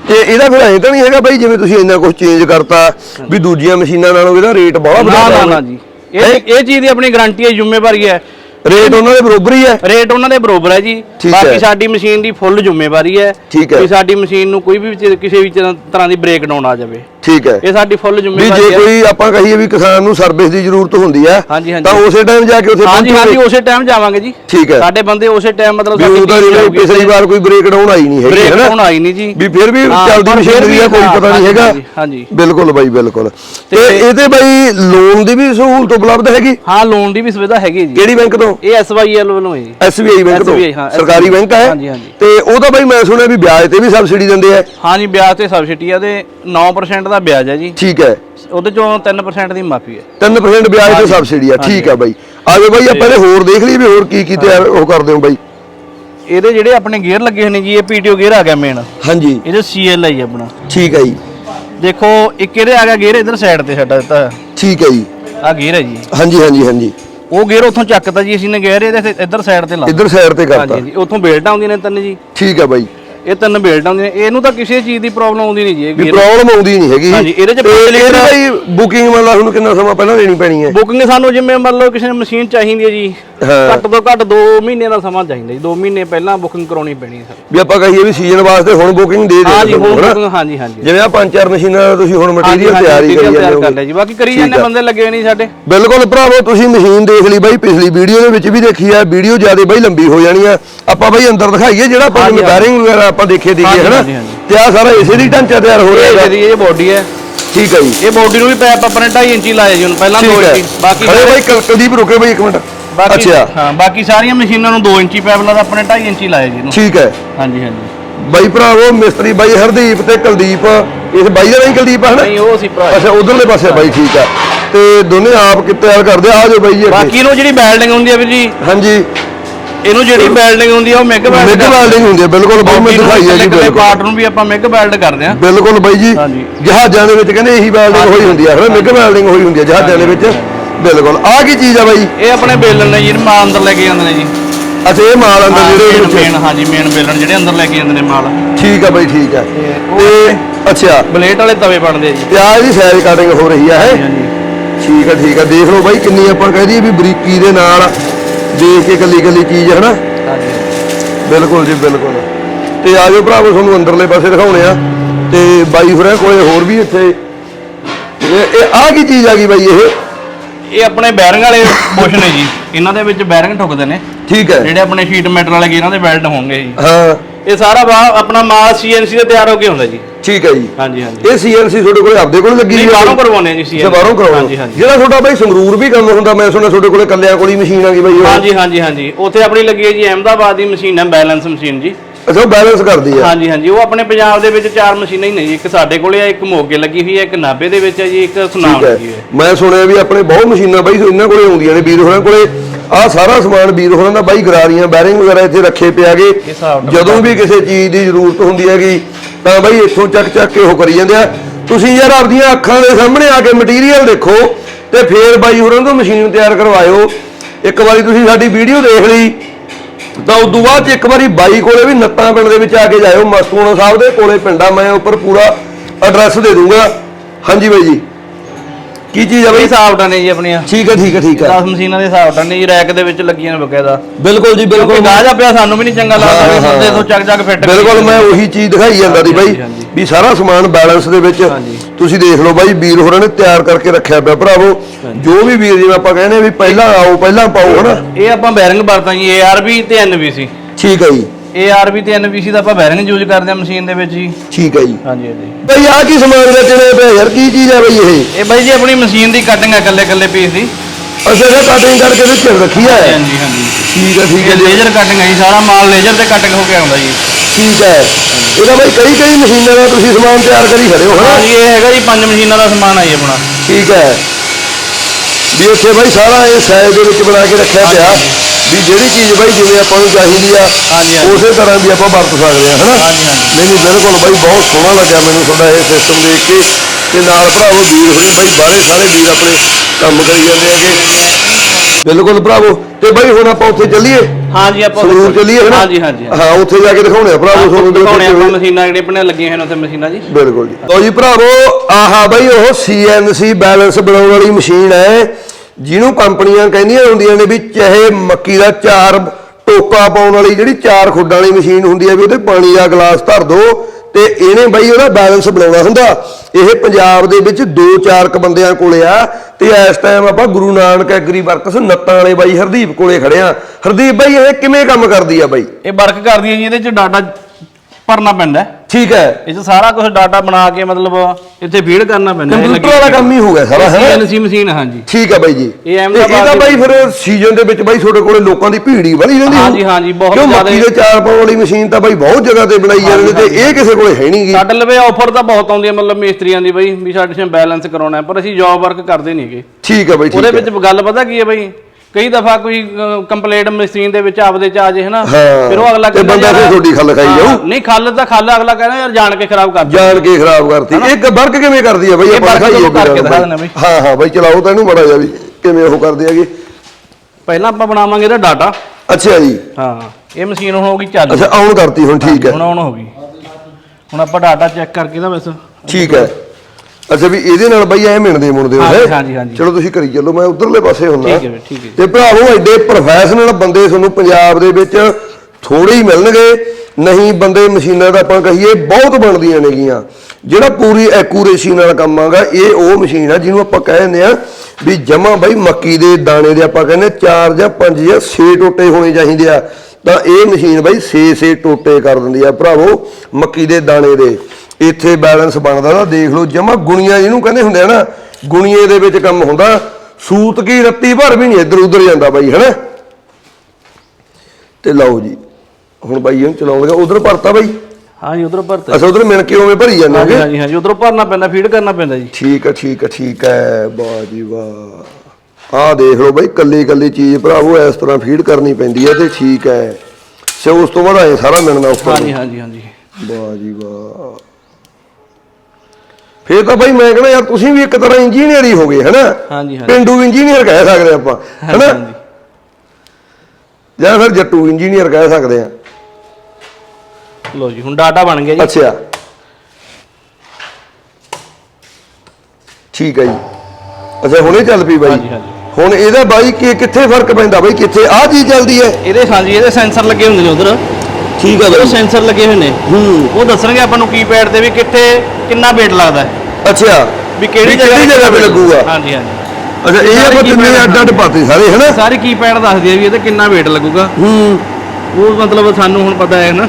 B: ਤੇ ਇਹਦਾ ਫਿਰ ਐਂ ਤਾਂ ਨਹੀਂ ਹੈਗਾ ਬਾਈ ਜਿਵੇਂ ਤੁਸੀਂ ਇੰਨਾ ਕੁਝ ਚੇਂਜ ਕਰਤਾ ਵੀ ਦੂਜੀਆਂ ਮਸ਼ੀਨਾਂ ਨਾਲੋਂ ਇਹਦਾ ਰੇਟ ਬਹੁਤ
A: ਨਾ ਨਾ ਨਾ ਜੀ। ਇਹ ਇਹ ਚੀਜ਼ ਦੀ ਆਪਣੀ ਗਾਰੰਟੀ ਹੈ ਜ਼ਿੰਮੇਵਾਰੀ ਹੈ।
B: ਰੇਟ ਉਹਨਾਂ ਦੇ ਬਰੋਬਰ ਹੀ ਹੈ।
A: ਰੇਟ ਉਹਨਾਂ ਦੇ ਬਰੋਬਰ ਹੈ ਜੀ।
B: ਠੀਕ ਹੈ।
A: ਬਾਕੀ ਸਾਡੀ ਮਸ਼ੀਨ ਦੀ ਫੁੱਲ ਜ਼ਿੰਮੇਵਾਰੀ ਹੈ
B: ਠੀਕ ਹੈ।
A: ਵੀ ਸਾਡੀ ਮਸ਼ੀਨ ਨੂੰ ਕੋਈ ਵੀ ਚੀਜ਼- ਕਿਸੇ ਵੀ ਤਰ੍ਹਾਂ- ਤਰ੍ਹਾਂ ਦੀ ਬ੍ਰੇਕ ਡਾਊਨ ਆ ਜਾਵੇ।
B: ਠੀਕ ਹੈ।
A: ਇਹ ਸਾਡੀ ਫੁੱਲ ਜ਼ਿੰਮੇਵਾਰੀ
B: ਜੇ
A: ਹੈ
B: ਕੋਈ ਆਪਾਂ ਕਹੀਏ ਵੀ ਕਿਸਾਨ ਨੂੰ ਸਰਵਿਸ ਦੀ ਜ਼ਰੂਰਤ ਹੁੰਦੀ ਹੈ
A: ਹਾਂਜੀ, ਹਾਂਜੀ।
B: ਤਾਂ ਉਸੇ ਟਾਈਮ ਜਾ ਕੇ ਉੱਥੇ
A: ਹਾਂਜੀ ਹਾਂਜੀ
B: ਪਹੁੰਚੋਗੇ
A: ਉਸੇ ਟਾਈਮ ਜਾਵਾਂਗੇ ਜੀ।
B: ਠੀਕ ਹੈ।
A: ਸਾਡੇ ਬੰਦੇ ਉਸੇ ਟਾਈਮ ਮਤਲਬ ਜਾਊਗੀ।
B: ਪਿਛਲੀ। ਵਾਰ ਕੋਈ ਬ੍ਰੇਕ ਡਾਊਨ ਆਈ ਨਹੀਂ ਹੈਗੀ
A: ਬ੍ਰੇਕ
B: ਹੈ
A: ਡਾਊਨ ਆਈ ਨਹੀਂ ਜੀ।
B: ਵੀ ਫਿਰ ਵੀ
A: ਹਾਂ,
B: ਚੱਲਦੀ ਮਸ਼ੀਨਰੀ
A: ਵੀ
B: ਕੋਈ
A: ਹਾਂ,
B: ਪਤਾ ਨਹੀਂ
A: ਹਾਂਜੀ,
B: ਹੈਗਾ।
A: ਹਾਂਜੀ, ਹਾਂਜੀ।
B: ਬਿਲਕੁਲ ਬਾਈ ਬਿਲਕੁਲ। ਤੇ ਇਹਦੇ ਬਾਈ ਲੋਨ ਦੀ ਵੀ ਸਹੂਲਤ ਉਪਲਬਧ ਹੈਗੀ?
A: ਹਾਂ ਲੋਨ ਦੀ ਵੀ ਸੁਵਿਧਾ ਹੈਗੀ ਜੀ।
B: ਕਿਹੜੀ ਬੈਂਕ ਤੋਂ?
A: ਇਹ ਐਸਵਾਈਐਲ ਵੱਲੋਂ ਹੈ ਜੀ।
B: SBI ਬੈਂਕ ਤੋਂ?
A: ਹਾਂ,
B: ਸਰਕਾਰੀ ਬੈਂਕ ਹੈ?
A: ਹਾਂਜੀ, ਹਾਂਜੀ।
B: ਤੇ ਉਹਦਾ ਬਾਈ ਮੈਂ ਸੁਣਿਆ ਵੀ ਵਿਆਜ ਤੇ ਵੀ ਸਬਸਿਡੀ ਦਿੰਦੇ ਆ।
A: ਹਾਂ ਜੀ ਵਿਆਜ ਤੇ ਸਬਸਿਡੀ ਆ ਤੇ 9% ਦਾ ਵਿਆਜ ਹੈ ਜੀ।
B: ਠੀਕ ਹੈ।
A: ਉਹਦੇ ਚੋਂ 3% ਦੀ ਮਾਫੀ ਹੈ।
B: 3% ਵਿਆਜ ਤੇ ਸਬਸਿਡੀ ਆ ਠੀਕ ਹੈ ਬਾਈ। ਆਜੋ ਬਾਈ ਆਪਾਂ ਨੇ ਹੋਰ ਦੇਖ ਲਈ ਵੀ ਹੋਰ ਕੀ ਕੀ ਤਿਆਰ ਉਹ ਕਰਦੇ ਹੋ ਬਾਈ।
A: ਇਹਦੇ ਜਿਹੜੇ ਆਪਣੇ ਗੇਅਰ ਲੱਗੇ ਹੋਏ ਨੇ ਜੀ ਇਹ ਪੀਟੀਓ ਗੇਅਰ ਆ ਗਿਆ ਮੇਨ
B: ਹਾਂਜੀ।
A: ਇਹਦੇ ਸੀਐਲ ਆਈ ਆਪਣਾ।
B: ਠੀਕ ਹੈ ਜੀ।
A: ਦੇਖੋ ਇੱਕ ਇਹਦੇ ਆ ਗਿਆ ਗੇਅਰ ਇਧਰ ਸਾਈਡ ਤੇ ਸਾਡਾ ਦਿੱਤਾ
B: ਠੀਕ ਹੈ ਜੀ।
A: ਆ ਗੇਅਰ ਹੈ ਜੀ।
B: ਹਾਂਜੀ ਹਾਂਜੀ ਹਾਂਜੀ।
A: ਉਹ ਗੇਅਰ ਉੱਥੋਂ ਚੱਕਤਾ ਜੀ ਅਸੀਂ ਨੇ ਗੇਅਰ ਇਹਦੇ ਇੱਧਰ ਸਾਈਡ ਤੇ ਲਾ
B: ਇੱਧਰ ਸਾਈਡ ਤੇ ਕਰਤਾ।
A: ਹਾਂਜੀ ਉੱਥੋਂ ਬੇਲਟ ਆਉਂਦੀਆਂ ਨੇ ਤਿੰਨ ਜੀ।
B: ਠੀਕ ਹੈ ਬਾਈ।
A: ਇਹ ਤਿੰਨ ਬੇਲਟ ਆਉਂਦੀਆਂ ਨੇ ਇਹਨੂੰ ਤਾਂ ਕਿਸੇ ਚੀਜ਼ ਦੀ ਪ੍ਰੋਬਲਮ ਆਉਂਦੀ ਨਹੀਂ ਜੀ ਇਹ
B: ਵੀ ਪ੍ਰੋਬਲਮ ਆਉਂਦੀ ਨਹੀਂ ਹੈਗੀ।
A: ਹਾਂਜੀ, ਇਹਦੇ 'ਚ
B: ਤੇ
A: ਪੰਜ ਲੀਟਰ-
B: ਇਹਦੀ ਬੁਕਿੰਗ ਮਤਲਬ ਤੁਹਾਨੂੰ ਕਿੰਨਾ ਸਮਾਂ ਪਹਿਲਾਂ ਦੇਣੀ ਪੈਣੀ ਹੈ?
A: ਬੁਕਿੰਗ ਸਾਨੂੰ ਜਿਵੇਂ ਮੰਨ ਲਓ ਕਿਸੇ ਨੇ ਮਸ਼ੀਨ ਚਾਹੀਦੀ ਹੈ ਜੀ
B: ਹਾਂ।
A: ਘੱਟ ਤੋਂ ਘੱਟ 2 ਮਹੀਨੇ ਦਾ ਸਮਾਂ ਚਾਹੀਦਾ ਜੀ 2 ਮਹੀਨੇ ਪਹਿਲਾਂ ਬੁਕਿੰਗ ਕਰਾਉਣੀ ਪੈਣੀ ਹੈ ਸਰ।
B: ਵੀ ਆਪਾਂ ਕਹੀਏ ਵੀ ਸੀਜ਼ਨ ਵਾਸਤੇ ਹੁਣ ਬੁਕਿੰਗ ਦੇ
A: ਹਾਂ ਜੀ
B: ਦਿਓ
A: ਹਾਂਜੀ ਹਾਂਜੀ
B: ਜਿਵੇਂ ਆ ਪੰਜ ਚਾਰ ਮਸ਼ੀਨਾਂ ਦਾ ਤੁਸੀਂ ਹੁਣ
A: ਹਾਂਜੀ
B: ਮਟੀਰੀਅਲ
A: ਹਾਂਜੀ
B: ਤਿਆਰੀ
A: material
B: ਕਰੀ
A: ਤਿਆਰ
B: ਜਾਂਦੇ
A: ਕਰ
B: ਹੋ
A: ਲਿਆ ਜੀ। ਬਾਕੀ ਕਰੀ ਜਾਂਦੇ। ਬੰਦੇ ਲੱਗੇ ਨਹੀਂ ਸਾਡੇ।
B: ਬਿਲਕੁਲ ਭਰਾਵੋ ਤੁਸੀਂ ਮਸ਼ੀਨ ਦੇਖ ਲਈ ਬਾਈ ਪਿਛਲੀ ਵੀਡੀਓ ਦੇ ਵਿੱਚ ਵੀ ਦੇਖੀ ਆ ਵੀਡੀਓ ਜ਼ਿਆਦਾ ਬਾਈ ਲੰਬੀ ਹੋ ਜਾਣੀ ਆ। ਆਪਾਂ ਬਾਈ ਅੰਦਰ ਦਿਖਾਈਏ ਜਿਹੜਾ ਆਪਾਂ
A: ਹਾਂਜੀ,
B: ਰਿਪੇਅਰਿੰਗ ਵਗੈਰਾ ਆਪਾਂ ਦੇਖੇ ਦੀਏ
A: ਹਾਂਜੀ,
B: ਹਨਾ?
A: ਹਾਂਜੀ, ਹਾਂਜੀ।
B: ਤੇ ਆ ਸਾਰਾ ਇਸੇ ਦੀ ਢਾਂਚਾ ਤਿਆਰ ਹੋ ਰਿਹਾ
A: ਇਹ
B: ਹੈਗਾ।
A: ਇਹ ਬੋਡੀ ਹੈ
B: ਠੀਕ ਹੈ ਜੀ।
A: ਇਹ ਬੋਡੀ ਨੂੰ ਵੀ ਪੈਪ ਆਪਣੇ 2.5 ਇੰਚੀ ਲਾਏ ਜੀ ਹੁਣ ਪਹਿਲਾਂ 2
B: ਠੀਕ ਹੈ
A: ਇੰਚੀ ਬਾਕੀ
B: ਬਾਈ ਕਲ- ਕੁਲਦੀਪ ਰੁਕੇ ਬਾਈ ਇੱਕ ਮਿੰਟ।
A: ਬਾਕੀ
B: ਅੱਛਾ।
A: ਹਾਂ ਬਾਕੀ ਸਾਰੀਆਂ ਮਸ਼ੀਨਾਂ ਨੂੰ 2 ਇੰਚੀ ਪੈਪ ਲਾਦਾ ਆਪਣੇ 2.5 ਇੰਚੀ ਲਾਏ ਜੀ ਇਹਨੂੰ।
B: ਠੀਕ ਹੈ।
A: ਹਾਂਜੀ ਹਾਂਜੀ।
B: ਬਾਈ ਭਰਾਵੋ ਮਿਸਤਰੀ ਬਾਈ ਹਰਦੀਪ ਤੇ ਕੁਲਦੀਪ ਇਸ ਬਾਈ ਦਾ ਨਹੀਂ ਕੁਲਦੀਪ ਹੈ ਨਾ?
A: ਨਹੀਂ ਉਹ ਸੀ ਭਰਾ
B: ਅੱਛਾ ਉਧਰਲੇ ਪਾਸੇ ਬਾਈ ਠੀਕ ਆ। ਤੇ ਦੋਨੇ ਆਪ ਕਿ ਤਿਆਰ ਕਰਦੇ? ਆ ਜਾਓ ਬਾਈ ਜੀ ਅੱਗੇ।
A: ਬਾਕੀ ਇਹਨੂੰ ਜਿਹੜੀ ਬੈਲਡਿੰਗ ਹੁੰਦੀ ਆ ਵੀਰ ਜੀ
B: ਹਾਂਜੀ।
A: ਇਹਨੂੰ ਜਿਹੜੀ ਬੈਲਡਿੰਗ ਹੁੰਦੀ ਆ ਉਹ ਮਿਗ
B: ਮਿਡ
A: ਬੈਲਡ
B: ਵੈਲਡਿੰਗ ਹੁੰਦੀ ਹੈ ਬਿਲਕੁਲ ਬਾਈ ਮੈਂ ਦਿਖਾਈ ਹੈ ਜੀ ਬਿਲਕੁਲ।
A: ਪਾਰਟ ਨੂੰ ਵੀ ਆਪਾਂ ਮਿਗ ਬੈਲਡ ਕਰਦੇ ਆ।
B: ਬਿਲਕੁਲ ਬਾਈ ਜੀ।
A: ਹਾਂਜੀ।
B: ਜਹਾਜ਼ਾਂ ਦੇ ਵਿੱਚ ਕਹਿੰਦੇ ਇਹੀ ਵੈਲਡਿੰਗ ਹੋਈ ਹੁੰਦੀ ਹੈ ਹਨਾ? ਮਿਗ ਵੈਲਡਿੰਗ ਹੋਈ ਹੁੰਦੀ ਹੈ ਜਹਾਜ਼ਾਂ ਦੇ ਵਿੱਚ। ਬਿਲਕੁਲ। ਆਹ ਕੀ ਚੀਜ਼ ਆ ਬਾਈ?
A: ਇਹ ਆਪਣੇ ਬੇਲਣ ਨੇ ਜੀ ਮਾਲ ਅੰਦਰ ਲੈ ਕੇ ਜਾਂਦੇ ਨੇ ਜੀ।
B: ਅੱਛਾ ਇਹ ਮਾਲ ਅੰਦਰ ਜਿਹੜੇ
A: ਮੇਨ
B: ਵਿੱਚ
A: ਮੇਨ ਹਾਂਜੀ ਮੇਨ ਬੇਲਣ ਜਿਹੜੇ ਅੰਦਰ ਲੈ ਕੇ ਜਾਂਦੇ ਨੇ ਮਾਲ।
B: ਠੀਕ ਆ ਬਾਈ ਠੀਕ ਆ। ਤੇ ਅੱਛਾ।
A: ਬਲੇਟ ਵਾਲੇ ਤਵੇ ਬਣਦੇ ਆ ਜੀ।
B: ਪਿਆਜ਼ ਦੀ ਸਾਈਜ਼ ਕਟਿੰਗ ਹੋ ਰਹੀ ਆ ਹੈ? ਠੀਕ ਆ ਠੀਕ ਆ। ਦੇਖ ਲਓ ਬਾਈ ਕਿੰਨੀ ਆਪਾਂ ਕਹਿ ਦਈਏ ਵੀ ਬਰੀਕੀ ਦੇ ਨਾਲ ਦੇਖ ਕੇ ਕੱਲੀ ਕੱਲੀ ਚੀਜ਼ ਹੈ ਨਾ?
A: ਹਾਂਜੀ।
B: ਬਿਲਕੁਲ ਜੀ ਬਿਲਕੁਲ। ਤੇ ਆ ਜਾਓ ਭਰਾਵੋ ਤੁਹਾਨੂੰ ਅੰਦਰਲੇ ਪਾਸੇ ਦਿਖਾਉਣੇ ਆ। ਤੇ ਬਾਈ ਹੋਰਾਂ ਕੋਲੇ ਹੋਰ ਵੀ ਇੱਥੇ। ਇਹ ਆ ਕੀ ਚੀਜ਼ ਆ ਗਈ ਬਾਈ ਇਹ?
A: ਇਹ ਆਪਣੇ ਬੈਰਿੰਗ ਵਾਲੇ ਬੁਸ਼ ਨੇ ਜੀ। ਇਹਨਾਂ ਦੇ ਵਿੱਚ ਬੈਰਿੰਗ ਠੁਕਦੇ ਨੇ।
B: ਠੀਕ ਹੈ।
A: ਜਿਹੜੇ ਆਪਣੇ ਸ਼ੀਟ ਮੈਟਲ ਵਾਲੇ ਗੇ ਇਹਨਾਂ ਦੇ ਬੈਲਟ ਹੋਣਗੇ ਜੀ।
B: ਹਾਂ।
A: ਇਹ ਸਾਰਾ ਬਾ- ਆਪਣਾ ਮਾਲ ਸੀਐਨਸੀ ਦੇ ਤਿਆਰ ਹੋ ਕੇ ਹੁੰਦਾ ਜੀ।
B: ਠੀਕ ਹੈ ਜੀ।
A: ਹਾਂਜੀ ਹਾਂਜੀ।
B: ਇਹ ਸੀਐਨਸੀ ਤੁਹਾਡੇ ਕੋਲੇ ਆਪਦੇ ਕੋਲ ਲੱਗੀ ਹੋਈ ਆ
A: ਬਾਹਰੋਂ? ਕਰਵਾਉਣੇ ਆ ਜੀ ਸੀਐਨਸੀ
B: ਬਾਹਰੋਂ
A: ਹਾਂਜੀ
B: ਜਿਹੜਾ ਤੁਹਾਡਾ ਬਾਈ ਸੰਗਰੂਰ ਵੀ ਕੰਮ ਹੁੰਦਾ ਮੈਂ ਸੁਣਿਆ ਤੁਹਾਡੇ ਕੋਲੇ ਕੱਲਿਆਂ ਕੋਲੀ ਮਸ਼ੀਨ ਆ ਗਈ ਬਾਈ
A: ਹਾਂਜੀ ਹਾਂਜੀ ਹਾਂਜੀ। ਉੱਥੇ ਆਪਣੀ ਲੱਗੀ ਹੈ ਜੀ ਅਹਿਮਦਾਬਾਦ ਦੀ ਮਸ਼ੀਨ ਹੈ ਬੈਲੈਂਸ ਮਸ਼ੀਨ ਜੀ।
B: ਅੱਛਾ ਉਹ ਬੈਲੈਂਸ ਕਰਦੀ ਆ।
A: ਹਾਂਜੀ ਹਾਂਜੀ ਉਹ ਆਪਣੇ ਪੰਜਾਬ ਦੇ ਵਿੱਚ ਚਾਰ ਮਸ਼ੀਨਾਂ ਹੀ ਨੇ ਜੀ। ਇੱਕ ਸਾਡੇ ਕੋਲੇ ਆ ਇੱਕ ਮੋਗੇ ਲੱਗੀ ਹੋਈ ਹੈ ਇੱਕ ਨਾਭੇ ਦੇ ਵਿੱਚ ਹੈ ਜੀ ਇੱਕ ਸੁਨਾਮ
B: ਠੀਕ ਹੈ।
A: ਲੱਗੀ ਹੋਈ ਹੈ
B: ਮੈਂ ਸੁਣਿਆ ਵੀ ਆਪਣੇ ਬਹੁਤ ਮਸ਼ੀਨਾਂ ਬਾਈ ਇਹਨਾਂ ਕੋਲੇ ਆਉਂਦੀਆਂ ਨੇ ਵੀਰ ਹੋਰਾਂ ਕੋਲੇ। ਆਹ ਸਾਰਾ ਸਮਾਨ ਵੀਰ ਹੋਰਾਂ ਦਾ ਬਾਈ ਗਰਾਰੀਆਂ ਬੈਰਿੰਗ ਵਗੈਰਾ ਇੱਥੇ ਰੱਖੇ ਪਿਆਗੇ
A: ਹਿਸਾਬ ਨਾਲ
B: ਜਦੋਂ ਵੀ ਕਿਸੇ ਚੀਜ਼ ਦੀ ਜ਼ਰੂਰਤ ਹੁੰਦੀ ਹੈਗੀ ਤਾਂ ਬਾਈ ਇੱਥੋਂ ਚੱਕ ਚੱਕ ਕੇ ਉਹ ਕਰੀ ਜਾਂਦੇ ਆ। ਤੁਸੀਂ ਯਾਰ ਆਪਦੀਆਂ ਅੱਖਾਂ ਦੇ ਸਾਹਮਣੇ ਆ ਕੇ ਮਟੀਰੀਅਲ ਦੇਖੋ ਤੇ ਫੇਰ ਬਾਈ ਹੋਰਾਂ ਤੋਂ ਮਸ਼ੀਨ ਤਿਆਰ ਕਰਵਾਇਓ। ਇੱਕ ਵਾਰੀ ਤੁਸੀਂ ਸਾਡੀ ਵੀਡੀਓ ਦੇਖ ਲਈ। ਤਾਂ ਉਦੋਂ ਬਾਅਦ ਇੱਕ ਵਾਰੀ ਬਾਈ ਕੋਲੇ ਵੀ ਨੱਤਾਂ ਪਿੰਡ ਦੇ ਵਿੱਚ ਆ ਕੇ ਜਾਇਓ ਮਸਤੂਣਾ ਸਾਹਿਬ ਦੇ ਕੋਲੇ ਪਿੰਡਾ ਮੈਂ ਉੱਪਰ ਪੂਰਾ ਐਡਰੈਸ ਦੇ ਦੂੰਗਾ। ਹਾਂਜੀ ਬਾਈ ਜੀ। ਕੀ ਚੀਜ਼ ਆ
A: ਇਹ
B: ਬਾਈ
A: ਹਿਸਾਬ ਤਾਂ ਨੇ ਜੀ ਆਪਣੀਆਂ।
B: ਠੀਕ ਹੈ ਠੀਕ ਹੈ ਠੀਕ ਹੈ
A: 10 ਮਸ਼ੀਨਾਂ ਦੇ ਹਿਸਾਬ ਤਾਂ ਨੇ ਜੀ ਰੈਕ ਦੇ ਵਿੱਚ ਲੱਗੀਆਂ ਨੇ ਬਕਾਇਦਾ।
B: ਬਿਲਕੁਲ ਜੀ ਬਿਲਕੁਲ।
A: ਗਾਜਾ ਪਿਆ ਸਾਨੂੰ ਵੀ ਨਹੀਂ ਚੰਗਾ ਲੱਗਦਾ ਵੀ
B: ਹਾਂ।
A: ਤੋਂ ਚੱਕ ਚੱਕ ਫਿੱਟ
B: ਬਿਲਕੁਲ ਮੈਂ ਉਹੀ ਚੀਜ਼ ਦਿਖਾਈ ਜਾਂਦਾ ਦੀ ਬਾਈ। ਵੀ ਸਾਰਾ ਸਮਾਨ ਬੈਲੈਂਸ ਦੇ ਵਿੱਚ। ਤੁਸੀਂ ਦੇਖ ਲਓ ਬਾਈ ਵੀਰ ਹੋਰਾਂ ਨੇ ਤਿਆਰ ਕਰਕੇ ਰੱਖਿਆ ਪਿਆ ਭਰਾਵੋ। ਜੋ ਵੀ ਵੀਰ ਜਿਵੇਂ ਆਪਾਂ ਕਹਿੰਦੇ ਆ ਵੀ ਪਹਿਲਾਂ ਆਓ ਪਹਿਲਾਂ ਪਾਓ ਹਨਾ?
A: ਇਹ ਆਪਾਂ ਬੈਰਿੰਗ ਵਰਤਾਂ ਜੀ ARB ਤੇ NVC
B: ਠੀਕ ਹੈ ਜੀ।
A: ARB ਤੇ NVC ਦਾ ਆਪਾਂ ਬੈਰਿੰਗ ਯੂਜ਼ ਕਰਦੇ ਹਾਂ ਮਸ਼ੀਨ ਦੇ ਵਿੱਚ ਜੀ।
B: ਠੀਕ ਹੈ ਜੀ।
A: ਹਾਂਜੀ ਹਾਂਜੀ।
B: ਬਈ ਆ ਕੀ ਸਮਾਨ ਵੇਚਣੇ ਪਿਆ ਯਾਰ? ਕੀ ਚੀਜ਼ ਆ ਬਈ ਇਹ?
A: ਇਹ ਬਾਈ ਜੀ ਆਪਣੀ ਮਸ਼ੀਨ ਦੀ ਕਟਿੰਗ ਹੈ ਇਕੱਲੇ ਇਕੱਲੇ ਪੀਸ ਦੀ।
B: ਅੱਛਾ ਇਹ ਕਟਿੰਗ ਕਰਕੇ ਵਿੱਚ ਰੱਖੀ ਹੈ
A: ਹਾਂਜੀ ਹਾਂਜੀ।
B: ਠੀਕ ਹੈ ਠੀਕ ਹੈ
A: ਲੇਜ਼ਰ ਕਟਿੰਗ ਹੈ ਜੀ ਸਾਰਾ ਮਾਲ ਲੇਜ਼ਰ ਤੇ ਕਟਿੰਗ ਹੋ ਕੇ ਆਉਂਦਾ ਜੀ।
B: ਠੀਕ ਹੈ। ਇਹਦਾ ਬਈ ਕਈ ਕਈ ਮਸ਼ੀਨਾਂ ਦਾ ਤੁਸੀਂ ਸਮਾਨ ਤਿਆਰ ਕਰੀ ਖੜੇ ਹੋ ਹਨਾ?
A: ਹਾਂਜੀ ਇਹ ਹੈਗਾ ਜੀ ਪੰਜ ਮਸ਼ੀਨਾਂ ਦਾ ਸਮਾਨ ਆ ਜੀ ਆਪਣਾ।
B: ਠੀਕ ਹੈ। ਵੀ ਉੱਥੇ ਬਾਈ ਸਾਰਾ ਇਹ ਸਾਈਜ਼ ਦੇ ਵਿੱਚ ਬਣਾ ਕੇ ਰੱਖਿਆ ਪਿਆ। ਵੀ ਜਿਹੜੀ ਚੀਜ਼ ਬਾਈ ਜਿਵੇਂ ਆਪਾਂ ਨੂੰ ਚਾਹੀਦੀ ਆ
A: ਹਾਂਜੀ, ਹਾਂਜੀ।
B: ਉਸੇ ਤਰ੍ਹਾਂ ਦੀ ਆਪਾਂ ਵਰਤ ਸਕਦੇ ਆ ਹਨਾ?
A: ਹਾਂਜੀ, ਹਾਂਜੀ।
B: ਨਹੀਂ ਨਹੀਂ ਬਿਲਕੁਲ ਬਾਈ ਬਹੁਤ ਸੋਹਣਾ ਲੱਗਿਆ ਮੈਨੂੰ ਤੁਹਾਡਾ ਇਹ ਸਿਸਟਮ ਦੇਖ ਕੇ। ਤੇ ਨਾਲ ਭਰਾਵੋ ਵੀਰ ਹੋਣੀ ਬਾਈ ਬਾਹਲੇ ਸਾਰੇ ਵੀਰ ਆਪਣੇ ਕੰਮ ਕਰੀ ਜਾਂਦੇ ਹੈਗੇ। ਬਿਲਕੁਲ ਭਰਾਵੋ। ਤੇ ਬਾਈ ਹੁਣ ਆਪਾਂ ਉੱਥੇ ਚੱਲੀਏ।
A: ਹਾਂਜੀ ਆਪਾਂ
B: ਸੰਗਰੂਰ ਚੱਲੀਏ ਹਨਾ?
A: ਹਾਂਜੀ ਹਾਂਜੀ
B: ਹਾਂ ਉੱਥੇ ਜਾ ਕੇ ਦਿਖਾਉਣੇ ਆ ਭਰਾਵੋ ਤੁਹਾਨੂੰ ਦੇ
A: ਦਿਖਾਉਣੇ ਆਪਾਂ
B: ਉੱਤੇ
A: ਮਸ਼ੀਨਾਂ ਜਿਹੜੀਆਂ ਆਪਣੇ ਲੱਗੀਆਂ ਹੋਈਆਂ ਨੇ ਉੱਥੇ ਮਸ਼ੀਨਾਂ ਜੀ।
B: ਬਿਲਕੁਲ ਜੀ। ਲਓ ਜੀ ਭਰਾਵੋ ਆਹਾ ਬਈ ਉਹ ਸੀਐਨਸੀ ਬੈਲੈਂਸ ਬਣਾਉਣ ਵਾਲੀ ਮਸ਼ੀਨ ਹੈ ਜਿਹਨੂੰ ਕੰਪਨੀਆਂ ਕਹਿੰਦੀਆਂ ਹੁੰਦੀਆਂ ਨੇ ਵੀ ਚਾਹੇ ਮੱਕੀ ਦਾ ਚਾਰ ਟੋਕਾ ਪਾਉਣ ਵਾਲੀ ਜਿਹੜੀ ਚਾਰ ਖੁੱਡਾਂ ਵਾਲੀ ਮਸ਼ੀਨ ਹੁੰਦੀ ਹੈ ਵੀ ਉਹਦੇ ਪਾਣੀ ਦਾ ਗਲਾਸ ਧਰ ਦੋ ਤੇ ਇਹਨੇ ਬਈ ਉਹਦਾ ਬੈਲੈਂਸ ਬਣਾਉਣਾ ਹੁੰਦਾ। ਇਹ ਪੰਜਾਬ ਦੇ ਵਿੱਚ ਦੋ ਚਾਰ ਕ ਬੰਦਿਆਂ ਕੋਲੇ ਆ ਤੇ ਇਸ ਟਾਈਮ ਆਪਾਂ ਗੁਰੂ ਨਾਨਕ ਐਗਰੀ ਵਰਕਸ ਨੱਤਾਂ ਵਾਲੇ ਬਾਈ ਹਰਦੀਪ ਕੋਲੇ ਖੜੇ ਆ। ਹਰਦੀਪ ਬਾਈ, ਇਹ ਕਿਵੇਂ ਕੰਮ ਕਰਦੀ ਆ ਬਾਈ?
A: ਇਹ ਵਰਕ ਕਰਦੀ ਹੈ ਜੀ, ਇਹਦੇ ਚ ਡਾਟਾ ਭਰਨਾ ਪੈਂਦਾ।
B: ਠੀਕ ਹੈ।
A: ਇਹ ਚ ਸਾਰਾ ਕੁਝ ਡਾਟਾ ਬਣਾ ਕੇ ਮਤਲਬ ਇੱਥੇ ਫੀਡ ਕਰਨਾ ਪੈਂਦਾ
B: ਕੰਪਿਊਟਰ ਵਾਲਾ ਕੰਮ ਹੀ ਹੋ ਗਿਆ ਸਾਰਾ ਹੈ
A: ਸੀਐਨਸੀ ਮਸ਼ੀਨ ਹਾਂਜੀ।
B: ਠੀਕ ਹੈ ਬਾਈ ਜੀ।
A: ਇਹ ਅਹਿਮਦਾਬਾਦ
B: ਇਹਦਾ ਬਾਈ ਫਿਰ ਸੀਜ਼ਨ ਦੇ ਵਿੱਚ ਬਾਈ ਤੁਹਾਡੇ ਕੋਲੇ ਲੋਕਾਂ ਦੀ ਭੀੜ ਹੀ ਬਣੀ ਰਹਿੰਦੀ
A: ਹਾਂਜੀ, ਹਾਂਜੀ, ਬਹੁਤ
B: ਕਿਉਂ ਮੱਕੀ
A: ਜ਼ਿਆਦਾ।
B: ਦੇ ਚਾਰ ਪਾਉਣ ਵਾਲੀ ਮਸ਼ੀਨ ਤਾਂ ਬਾਈ ਬਹੁਤ ਜਗ੍ਹਾ ਤੇ ਬਣਾਈ ਜਾਂਦੇ ਤੇ ਇਹ ਕਿਸੇ ਕੋਲੇ ਹੈ ਨਹੀਂਗੀ।
A: ਸਾਡੇ ਲਵੇ ਆਫਰ ਤਾਂ ਬਹੁਤ ਆਉਂਦੀ ਹੈ ਮਤਲਬ ਮਿਸਤਰੀਆਂ ਦੀ ਬਈ ਵੀ ਸਾਡੇ ਸੇ ਬੈਲੈਂਸ ਕਰਾਉਣਾ ਪਰ ਅਸੀਂ ਜੌਬ ਵਰਕ ਕਰਦੇ ਨਹੀਂਗੇ
B: ਠੀਕ ਹੈ ਬਾਈ ਠੀਕ
A: ਉਹਦੇ ਵਿੱਚ ਗੱਲ ਪਤਾ ਕੀ ਹੈ ਬਈ? ਕਈ ਦਫਾ ਕੋਈ ਕੰਪਲੇਂਟ ਮਸ਼ੀਨ ਦੇ ਵਿੱਚ ਆਪਦੇ ਚ ਆ ਜੇ ਹਨਾ?
B: ਹਾਂ।
A: ਫਿਰ ਉਹ ਅਗਲਾ
B: ਤੇ ਬੰਦਾ ਫਿਰ ਤੁਹਾਡੀ ਖੱਲ ਖਾਈ
A: ਹਾਂ,
B: ਜਾਊ।
A: ਨਹੀਂ ਖੱਲ ਤਾਂ ਖੱਲ ਅਗਲਾ ਕਹਿੰਦਾ ਯਾਰ ਜਾਣ ਕੇ ਖਰਾਬ ਕਰ ਦਿੰਦਾ।
B: ਜਾਣ ਕੇ ਖਰਾਬ ਕਰਤੀ। ਇੱਕ ਵਰਕ ਕਿਵੇਂ ਕਰਦੀ ਹੈ ਬਾਈ?
A: ਇਹ
B: ਦਿਖਾਈਏ
A: ਤੁਹਾਨੂੰ ਕਰਕੇ। ਦਿਖਾ ਦਿੰਦੇ ਬਾਈ।
B: ਹਾਂ ਹਾਂ ਬਾਈ ਚਲਾਓ ਤਾਂ ਇਹਨੂੰ ਬੜਾ ਜਾ ਵੀ ਕਿਵੇਂ ਉਹ ਕਰਦੇ ਹੈਗੇ?
A: ਪਹਿਲਾਂ ਆਪਾਂ ਬਣਾਵਾਂਗੇ ਇਹਦਾ ਡਾਟਾ
B: ਅੱਛਾ ਜੀ।
A: ਹਾਂ ਇਹ ਮਸ਼ੀਨ ਹੁਣ ਹੋਊਗੀ ਚਾਲੂ।
B: ਅੱਛਾ ਆਨ ਕਰਤੀ ਹੁਣ ਠੀਕ ਹੈ
A: ਹੁਣ ਆਨ ਹੋ ਗਈ। ਹੁਣ ਆਪਾਂ ਡਾਟਾ ਚੈੱਕ ਕਰਕੇ ਨਾ ਬਸ।
B: ਠੀਕ ਹੈ। ਅੱਛਾ ਵੀ ਇਹਦੇ ਨਾਲ ਬਾਈ ਐ ਮਿਣਦੇ ਮੁਣਦੇ ਹੋ
A: ਹਾਂਜੀ,
B: ਹੈਂ?
A: ਹਾਂਜੀ, ਹਾਂਜੀ।
B: ਚਲੋ ਤੁਸੀਂ ਕਰੀ ਚੱਲੋ ਮੈਂ ਉਧਰਲੇ ਪਾਸੇ ਹੁੰਦਾ
A: ਠੀਕ ਹੈ ਠੀਕ ਹੈ ਜੀ।
B: ਤੇ ਭਰਾਵੋ ਐਡੇ ਪ੍ਰੋਫੈਸ਼ਨਲ ਬੰਦੇ ਤੁਹਾਨੂੰ ਪੰਜਾਬ ਦੇ ਵਿੱਚ ਥੋੜੇ ਹੀ ਮਿਲਣਗੇ ਨਹੀਂ ਬੰਦੇ ਮਸ਼ੀਨਾਂ ਦਾ ਆਪਾਂ ਕਹੀਏ ਬਹੁਤ ਬਣਦੀਆਂ ਨੇਗੀਆਂ ਜਿਹੜਾ ਪੂਰੀ ਐਕੂਰੇਸੀ ਨਾਲ ਕੰਮ ਆਗਾ ਇਹ ਉਹ ਮਸ਼ੀਨ ਆ ਜਿਹਨੂੰ ਆਪਾਂ ਕਹਿੰਦੇ ਆ ਵੀ ਜਮਾ ਬਾਈ ਮੱਕੀ ਦੇ ਦਾਣੇ ਦੇ ਆਪਾਂ ਕਹਿੰਦੇ 4 ਜਾਂ 5 ਜਾਂ 6 ਟੋਟੇ ਹੋਣੇ ਚਾਹੀਦੇ ਆ ਤਾਂ ਇਹ ਮਸ਼ੀਨ ਬਾਈ 6-6 ਟੋਟੇ ਕਰ ਦਿੰਦੀ ਆ ਭਰਾਵੋ ਮੱਕੀ ਦੇ ਦਾਣੇ ਦੇ ਇੱਥੇ ਬੈਲੈਂਸ ਬਣਦਾ ਨਾ ਦੇਖ ਲਓ ਜਮਾ ਗੁਣੀਆਂ ਜਿਹਨੂੰ ਕਹਿੰਦੇ ਹੁੰਦੇ ਆ ਨਾ ਗੁਣੀਏ ਦੇ ਵਿੱਚ ਕੰਮ ਹੁੰਦਾ ਸੂਤ ਕੀ ਰੱਤੀ ਭਰ ਵੀ ਨਹੀਂ ਇੱਧਰ ਉੱਧਰ ਜਾਂਦਾ ਬਾਈ ਹੈਨਾ? ਤੇ ਲਓ ਜੀ ਹੁਣ ਬਾਈ ਇਹਨੂੰ ਚਲਾਉਣ ਲੱਗਾ ਉਧਰ ਭਰਤਾ ਬਾਈ?
A: ਹਾਂਜੀ ਉਧਰੋਂ ਭਰਤ।
B: ਅੱਛਾ ਉਧਰ ਮਿਣ ਕੇ ਉਵੇਂ ਭਰੀ ਜਾਂਦੇ
A: ਹਾਂਜੀ ਹਾਂਜੀ ਹਾਂਜੀ ਉਧਰੋਂ ਭਰਨਾ ਪੈਂਦਾ ਫੀਡ ਕਰਨਾ ਪੈਂਦਾ ਜੀ।
B: ਠੀਕ ਹੈ ਠੀਕ ਹੈ ਠੀਕ ਹੈ ਵਾਹ ਜੀ ਵਾਹ। ਆਹ ਦੇਖ ਲਓ ਬਈ ਕੱਲੀ ਕੱਲੀ ਚੀਜ਼ ਭਰਾਵੋ ਇਸ ਤਰ੍ਹਾਂ ਫੀਡ ਕਰਨੀ ਪੈਂਦੀ ਹੈ ਤੇ ਠੀਕ ਹੈ ਸੇ ਉਸ ਤੋਂ ਬਾਅਦ ਐ ਸਾਰਾ ਮਿਲਣਾ ਉੱਪਰ
A: ਹਾਂਜੀ ਹਾਂਜੀ ਹਾਂਜੀ।
B: ਵਾਹ ਜੀ ਵਾਹ। ਫੇਰ ਤਾਂ ਬਈ ਮੈਂ ਕਹਿੰਦਾ ਯਾਰ ਤੁਸੀਂ ਵੀ ਇੱਕ ਤਰ੍ਹਾਂ ਇੰਜੀਨੀਅਰ ਹੀ ਹੋ ਗਏ ਹੈਨਾ?
A: ਹਾਂਜੀ ਹਾਂਜੀ।
B: ਪਿੰਡੂ ਇੰਜੀਨੀਅਰ ਕਹਿ ਸਕਦੇ ਆਪਾਂ ਹੈਨਾ?
A: ਹਾਂਜੀ।
B: ਜਾਂ ਫਿਰ ਜੱਟੂ ਇੰਜੀਨੀਅਰ ਕਹਿ ਸਕਦੇ ਆ।
A: ਲੋ ਜੀ ਹੁਣ ਡਾਟਾ ਬਣ ਗਿਆ ਜੀ।
B: ਅੱਛਾ। ਠੀਕ ਹੈ ਜੀ। ਅੱਛਾ ਹੁਣੇ ਚੱਲ ਪਈ ਬਾਈ।
A: ਹਾਂਜੀ ਹਾਂਜੀ।
B: ਹੁਣ ਇਹਦਾ ਬਾਈ ਕਿ ਕਿੱਥੇ ਫ਼ਰਕ ਪੈਂਦਾ ਬਾਈ? ਕਿੱਥੇ? ਆਹ ਚੀਜ਼ ਚੱਲਦੀ ਹੈ।
A: ਇਹਦੇ ਹਾਂਜੀ ਇਹਦੇ ਸੈਂਸਰ ਲੱਗੇ ਹੁੰਦੇ ਨੇ ਉਧਰ।
B: ਠੀਕ ਹੈ
A: ਉਹ
B: ਬਾਈ।
A: ਸੈਂਸਰ ਲੱਗੇ ਹੋਏ ਨੇ
B: ਹੂੰ।
A: ਉਹ ਦੱਸਣਗੇ ਆਪਾਂ ਨੂੰ ਕੀਪੈਡ ਤੇ ਵੀ ਕਿੱਥੇ ਕਿੰਨਾ weight ਲੱਗਦਾ ਹੈ।
B: ਅੱਛਾ।
A: ਵੀ ਕਿਹੜੀ
B: ਵੀ ਕਿਹੜੀ ਜਗ੍ਹਾ ਤੇ ਲੱਗੂਗਾ?
A: ਹਾਂਜੀ ਹਾਂਜੀ।
B: ਅੱਛਾ ਇਹ
A: ਸਾਰੇ
B: ਆਪਾਂ
A: keypad
B: ਤਿੰਨੇ ਅੱਡ ਅੱਡ ਪਾਤੇ ਸਾਰੇ ਹੈਨਾ?
A: ਸਾਰੀ ਕੀਪੈਡ ਦੱਸਦੀ ਹੈ ਵੀ ਇਹਦੇ ਕਿੰਨਾ weight ਲੱਗੂਗਾ?
B: ਹੂੰ।
A: ਉਹ ਮਤਲਬ ਸਾਨੂੰ ਹੁਣ ਪਤਾ ਹੈ ਨਾ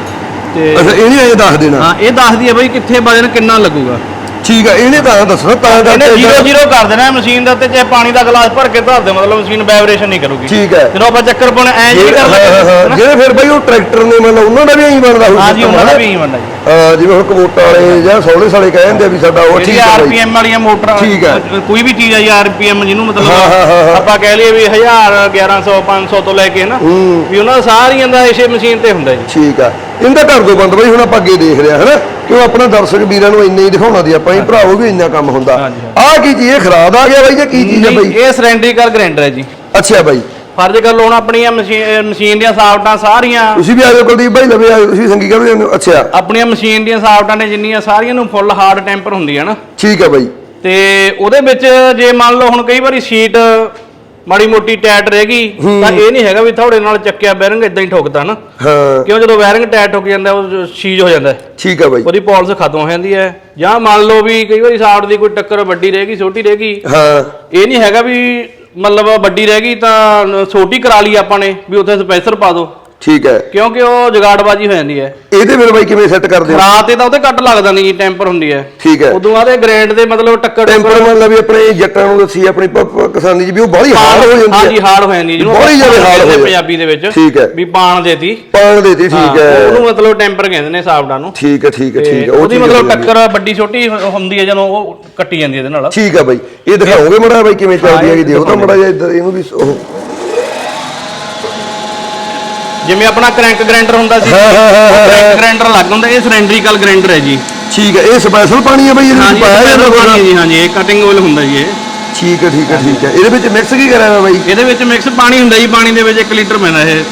A: ਤੇ
B: ਅੱਛਾ ਇਹਨੇ ਇਹ ਦੱਸ ਦੇਣਾ?
A: ਹਾਂ ਇਹ ਦੱਸਦੀ ਹੈ ਬਈ ਕਿੱਥੇ ਵਜਨ ਕਿੰਨਾ ਲੱਗੂਗਾ।
B: ਠੀਕ ਹੈ ਇਹਨੇ ਤਾਂ ਦੱਸਣਾ ਤਾਂ
A: ਇਹਨੇ
B: ਕਰਕੇ
A: ਜ਼ੀਰੋ ਜ਼ੀਰੋ ਕਰ ਦੇਣਾ ਮਸ਼ੀਨ ਦੇ ਉੱਤੇ ਚਾਹੇ ਪਾਣੀ ਦਾ ਗਲਾਸ ਭਰ ਕੇ ਧਰ ਦੇ ਮਤਲਬ ਮਸ਼ੀਨ ਵਾਈਬ੍ਰੇਸ਼ਨ ਨਹੀਂ ਕਰੂਗੀ।
B: ਠੀਕ ਹੈ
A: ਜਦੋਂ ਆਪਾਂ ਚੱਕਰ ਪਾਉਣਾ ਐ
B: ਜਿਹੜੇ-
A: ਕਰ
B: ਹਾਂ, ਹਾਂ, ਹਾਂ,
A: ਸਕਦੇ
B: ਜਿਹੜੇ ਫਿਰ ਬਈ ਉਹ ਟਰੈਕਟਰ ਨੇ ਮਤਲਬ ਉਹਨਾਂ ਦਾ ਵੀ ਐਂ ਬਣਦਾ ਹੋਊ
A: ਹਾਂਜੀ
B: system,
A: ਉਹਨਾਂ ਦਾ? ਵੀ ਹੀ ਬਣਦਾ ਜੀ।
B: ਹਾਂ, ਜਿਵੇਂ ਹੁਣ ਕਬੂਟਰ ਵਾਲੇ ਜਾਂ ਸੌਲੇ ਸਾਲੇ ਕਹਿ ਦਿੰਦੇ ਆ ਵੀ ਸਾਡਾ ਉਹ
A: ਜਿਹੜੀ
B: ਠੀਕ ਹੈ ਬਾਈ।
A: ਆਰਪੀਐਮ ਵਾਲੀਆਂ ਮੋਟਰਾਂ
B: ਠੀਕ ਹੈ।
A: ਕੋਈ ਵੀ ਚੀਜ਼ ਆ ਜੀ ਆਰਪੀਐਮ ਜਿਹਨੂੰ ਮਤਲਬ
B: ਹਾਂ, ਹਾਂ, ਹਾਂ, ਹਾਂ।
A: ਆਪਾਂ ਕਹਿ ਲਈਏ ਵੀ 1000 1100 500 ਤੋਂ ਲੈ ਕੇ ਨਾ
B: ਹੂੰ।
A: ਵੀ ਉਹਨਾਂ ਸਾਰੀਆਂ ਦਾ ਇਸੇ ਮਸ਼ੀਨ ਤੇ ਹੁੰਦਾ ਜੀ।
B: ਠੀਕ ਆ। ਇਹਦਾ ਕਰ ਦੋ ਬੰਦ ਬਈ ਹੁਣ ਆਪਾਂ ਅੱਗੇ ਦੇਖ ਰਿਹਾ ਹਨਾ? ਕਿਉਂ ਆਪਣਾ ਦਰਸ਼ਕ ਵੀਰਾਂ ਨੂੰ ਇੰਨਾ ਹੀ ਦਿਖਾਉਣਾ ਦੀ ਆਪਾਂ ਹੀ ਭਰਾਵੋ ਵੀ ਇੰਨਾ ਕੰਮ ਹੁੰਦਾ। ਆਹ ਕੀ ਚੀਜ਼ ਇਹ ਖਰਾਬ ਆ ਗਿਆ ਬਾਈ ਜਾਂ ਕੀ ਚੀਜ਼ ਹੈ ਬਾਈ?
A: ਇਹ ਸਿਲੰਡਰੀਕਲ ਗ੍ਰਾਈਂਡਰ ਹੈ ਜੀ।
B: ਅੱਛਾ ਬਾਈ।
A: ਫਰਜ਼ ਕਰ ਲਓ ਹੁਣ ਆਪਣੀਆਂ ਮਸ਼ੀਨ ਮਸ਼ੀਨ ਦੀਆਂ ਸਾਫਟਾਂ ਸਾਰੀਆਂ।
B: ਤੁਸੀਂ ਵੀ ਆਜੋ ਕੁਲਦੀਪ ਬਾਈ ਲਵੇ ਆਜੋ ਤੁਸੀਂ ਸੰਗੀ ਕਰਦੇ ਹੋ ਅੱਛਾ।
A: ਆਪਣੀਆਂ ਮਸ਼ੀਨ ਦੀਆਂ ਸਾਫਟਾਂ ਨੇ ਜਿੰਨੀਆਂ ਸਾਰੀਆਂ ਨੂੰ ਫੁੱਲ ਹਾਰਡ ਟੈਂਪਰ ਹੁੰਦੀ ਹੈ ਨਾ।
B: ਠੀਕ ਹੈ ਬਾਈ।
A: ਤੇ ਉਹਦੇ ਵਿੱਚ ਜੇ ਮੰਨ ਲਓ ਹੁਣ ਕਈ ਵਾਰੀ ਸ਼ੀਟ ਮਾੜੀ ਮੋਟੀ ਟਾਈਟ ਰਹਿ ਗਈ ਤਾਂ ਇਹ ਨਹੀਂ ਹੈਗਾ ਵੀ ਥੋੜੇ ਨਾਲ ਚੱਕਿਆ ਬੈਰਿੰਗ ਇਦਾਂ ਹੀ ਠੋਕਦਾ ਨਾ।
B: ਹਾਂ।
A: ਕਿਉਂ ਜਦੋਂ ਬੈਰਿੰਗ ਟਾਈਟ ਠੁੱਕ ਜਾਂਦਾ ਉਹ ਸ਼ੀਜ ਹੋ ਜਾਂਦਾ। ਹੈ।
B: ਠੀਕ ਹੈ ਬਾਈ।
A: ਉਹਦੀ ਪੌਲਿਸ ਖਤਮ ਹੋ ਜਾਂਦੀ ਹੈ। ਜਾਂ ਮੰਨ ਲਓ ਵੀ ਕਈ ਵਾਰੀ ਸਾਫਟ ਦੀ ਕੋਈ ਟੱਕਰ ਵੱਡੀ ਰਹਿ ਗਈ ਛੋਟੀ ਰਹਿ ਗਈ।
B: ਹਾਂ।
A: ਇਹ ਨਹੀਂ ਹੈਗਾ ਵੀ ਮਤਲਬ ਵੱਡੀ ਰਹਿ ਗਈ ਤਾਂ ਛੋਟੀ ਕਰਾ ਲਈ ਆਪਾਂ ਨੇ ਵੀ ਉੱਥੇ ਸਪੈਸਰ ਪਾ ਦਿਓ।
B: ਠੀਕ ਹੈ।
A: ਕਿਉਂਕਿ ਉਹ ਜਗਾੜਬਾਜੀ ਹੋ ਜਾਂਦੀ ਹੈ।
B: ਇਹਦੇ ਫਿਰ ਬਾਈ ਕਿਵੇਂ ਸੈੱਟ ਕਰਦੇ ਹੋ?
A: ਰਾਤ ਤੇ ਤਾਂ ਉਹਤੇ ਕੱਟ ਲੱਗਦਾ ਨਹੀਂ ਜੀ ਟੈਂਪਰ ਹੁੰਦੀ ਹੈ।
B: ਠੀਕ ਹੈ।
A: ਉਦੋਂ ਬਾਅਦ ਇਹ ਗ੍ਰੈਂਡ ਦੇ ਮਤਲਬ ਟੱਕਰ
B: ਟੈਂਪਰ ਮਤਲਬ ਵੀ ਆਪਣੇ ਜੱਟਾਂ ਨੂੰ ਦੱਸੀ ਆਪਣੀ ਕਿਸਾਨੀ ਜੀ ਵੀ ਉਹ ਬਾਹਲੀ ਹਾਰਡ ਹੋ ਜਾਂਦੀ
A: ਹਾਂਜੀ
B: ਹੈ।
A: ਹਾਰਡ ਹੋ ਜਾਂਦੀ ਜਿਹਨੂੰ
B: ਬੜੀ ਜ਼ਿਆਦਾ hard ਹੋ ਜਾਂਦੀ।
A: ਪੰਜਾਬੀ ਦੇ ਵਿੱਚ।
B: ਠੀਕ ਹੈ।
A: ਵੀ ਪਾਣ ਦੇਤੀ
B: ਪਾਣ ਦੇ ਦੀ ਠੀਕ ਹੈ
A: ਉਹਨੂੰ ਮਤਲਬ ਟੈਂਪਰ ਕਹਿੰਦੇ ਨੇ ਸਾਫਟਾਂ ਨੂੰ।
B: ਠੀਕ ਹੈ ਠੀਕ ਹੈ ਠੀਕ ਹੈ। ਉਹ
A: ਉਹਦੀ ਮਤਲਬ। ਟੱਕਰ ਵੱਡੀ ਛੋਟੀ ਹੁੰਦੀ ਹੈ ਜਦੋਂ ਉਹ ਕੱਟੀ ਜਾਂਦੀ ਹੈ ਇਹਦੇ ਨਾਲ।
B: ਠੀਕ ਹੈ ਬਾਈ। ਇਹ ਦਿਖਾਓਗੇ ਮੜਾ ਬਾਈ ਕਿਵੇਂ ਚੱਲਦੀ
A: ਹਾਂ,
B: ਹੈਗੀ।
A: ਇਹ
B: ਦਿਓ ਤਾਂ ਮੜਾ ਜਿਹਾ ਇੱਧਰ ਇਹਨੂੰ ਵੀ ਉਹ
A: ਜਿਵੇਂ ਆਪਣਾ ਕ੍ਰੈਂਕ ਗ੍ਰਾਈਂਡਰ ਹੁੰਦਾ ਸੀ।
B: ਹਾਂ, ਹਾਂ, ਹਾਂ, ਹਾਂ,
A: ਕ੍ਰੈਂਕ। ਗ੍ਰਾਈਂਡਰ ਅਲੱਗ ਹੁੰਦਾ ਇਹ ਸਿਲੰਡਰੀਕਲ ਗ੍ਰਾਈਂਡਰ ਹੈ ਜੀ।
B: ਠੀਕ ਹੈ ਇਹ ਸਪੈਸ਼ਲ ਪਾਣੀ ਹੈ ਬਾਈ ਇਹਦੇ ਵਿੱਚ
A: ਹਾਂਜੀ
B: ਪਾਇਆ ਜਾਂਦਾ
A: ਪਾਣੀ ਹੈ
B: ਕੁਛ?
A: ਜੀ ਹਾਂਜੀ ਇਹ ਕਟਿੰਗ ਆਇਲ ਹੁੰਦਾ ਜੀ ਇਹ।
B: ਠੀਕ ਹੈ ਠੀਕ ਹੈ ਠੀਕ ਹੈ। ਇਹਦੇ ਵਿੱਚ ਮਿਕਸ ਕੀ ਕਰਿਆ ਹੋਇਆ ਬਾਈ?
A: ਇਹਦੇ ਵਿੱਚ ਮਿਕਸ ਪਾਣੀ ਹੁੰਦਾ ਜੀ ਪਾਣੀ ਦੇ ਵਿੱਚ 1 ਲੀਟਰ ਪੈਂਦਾ ਇਹ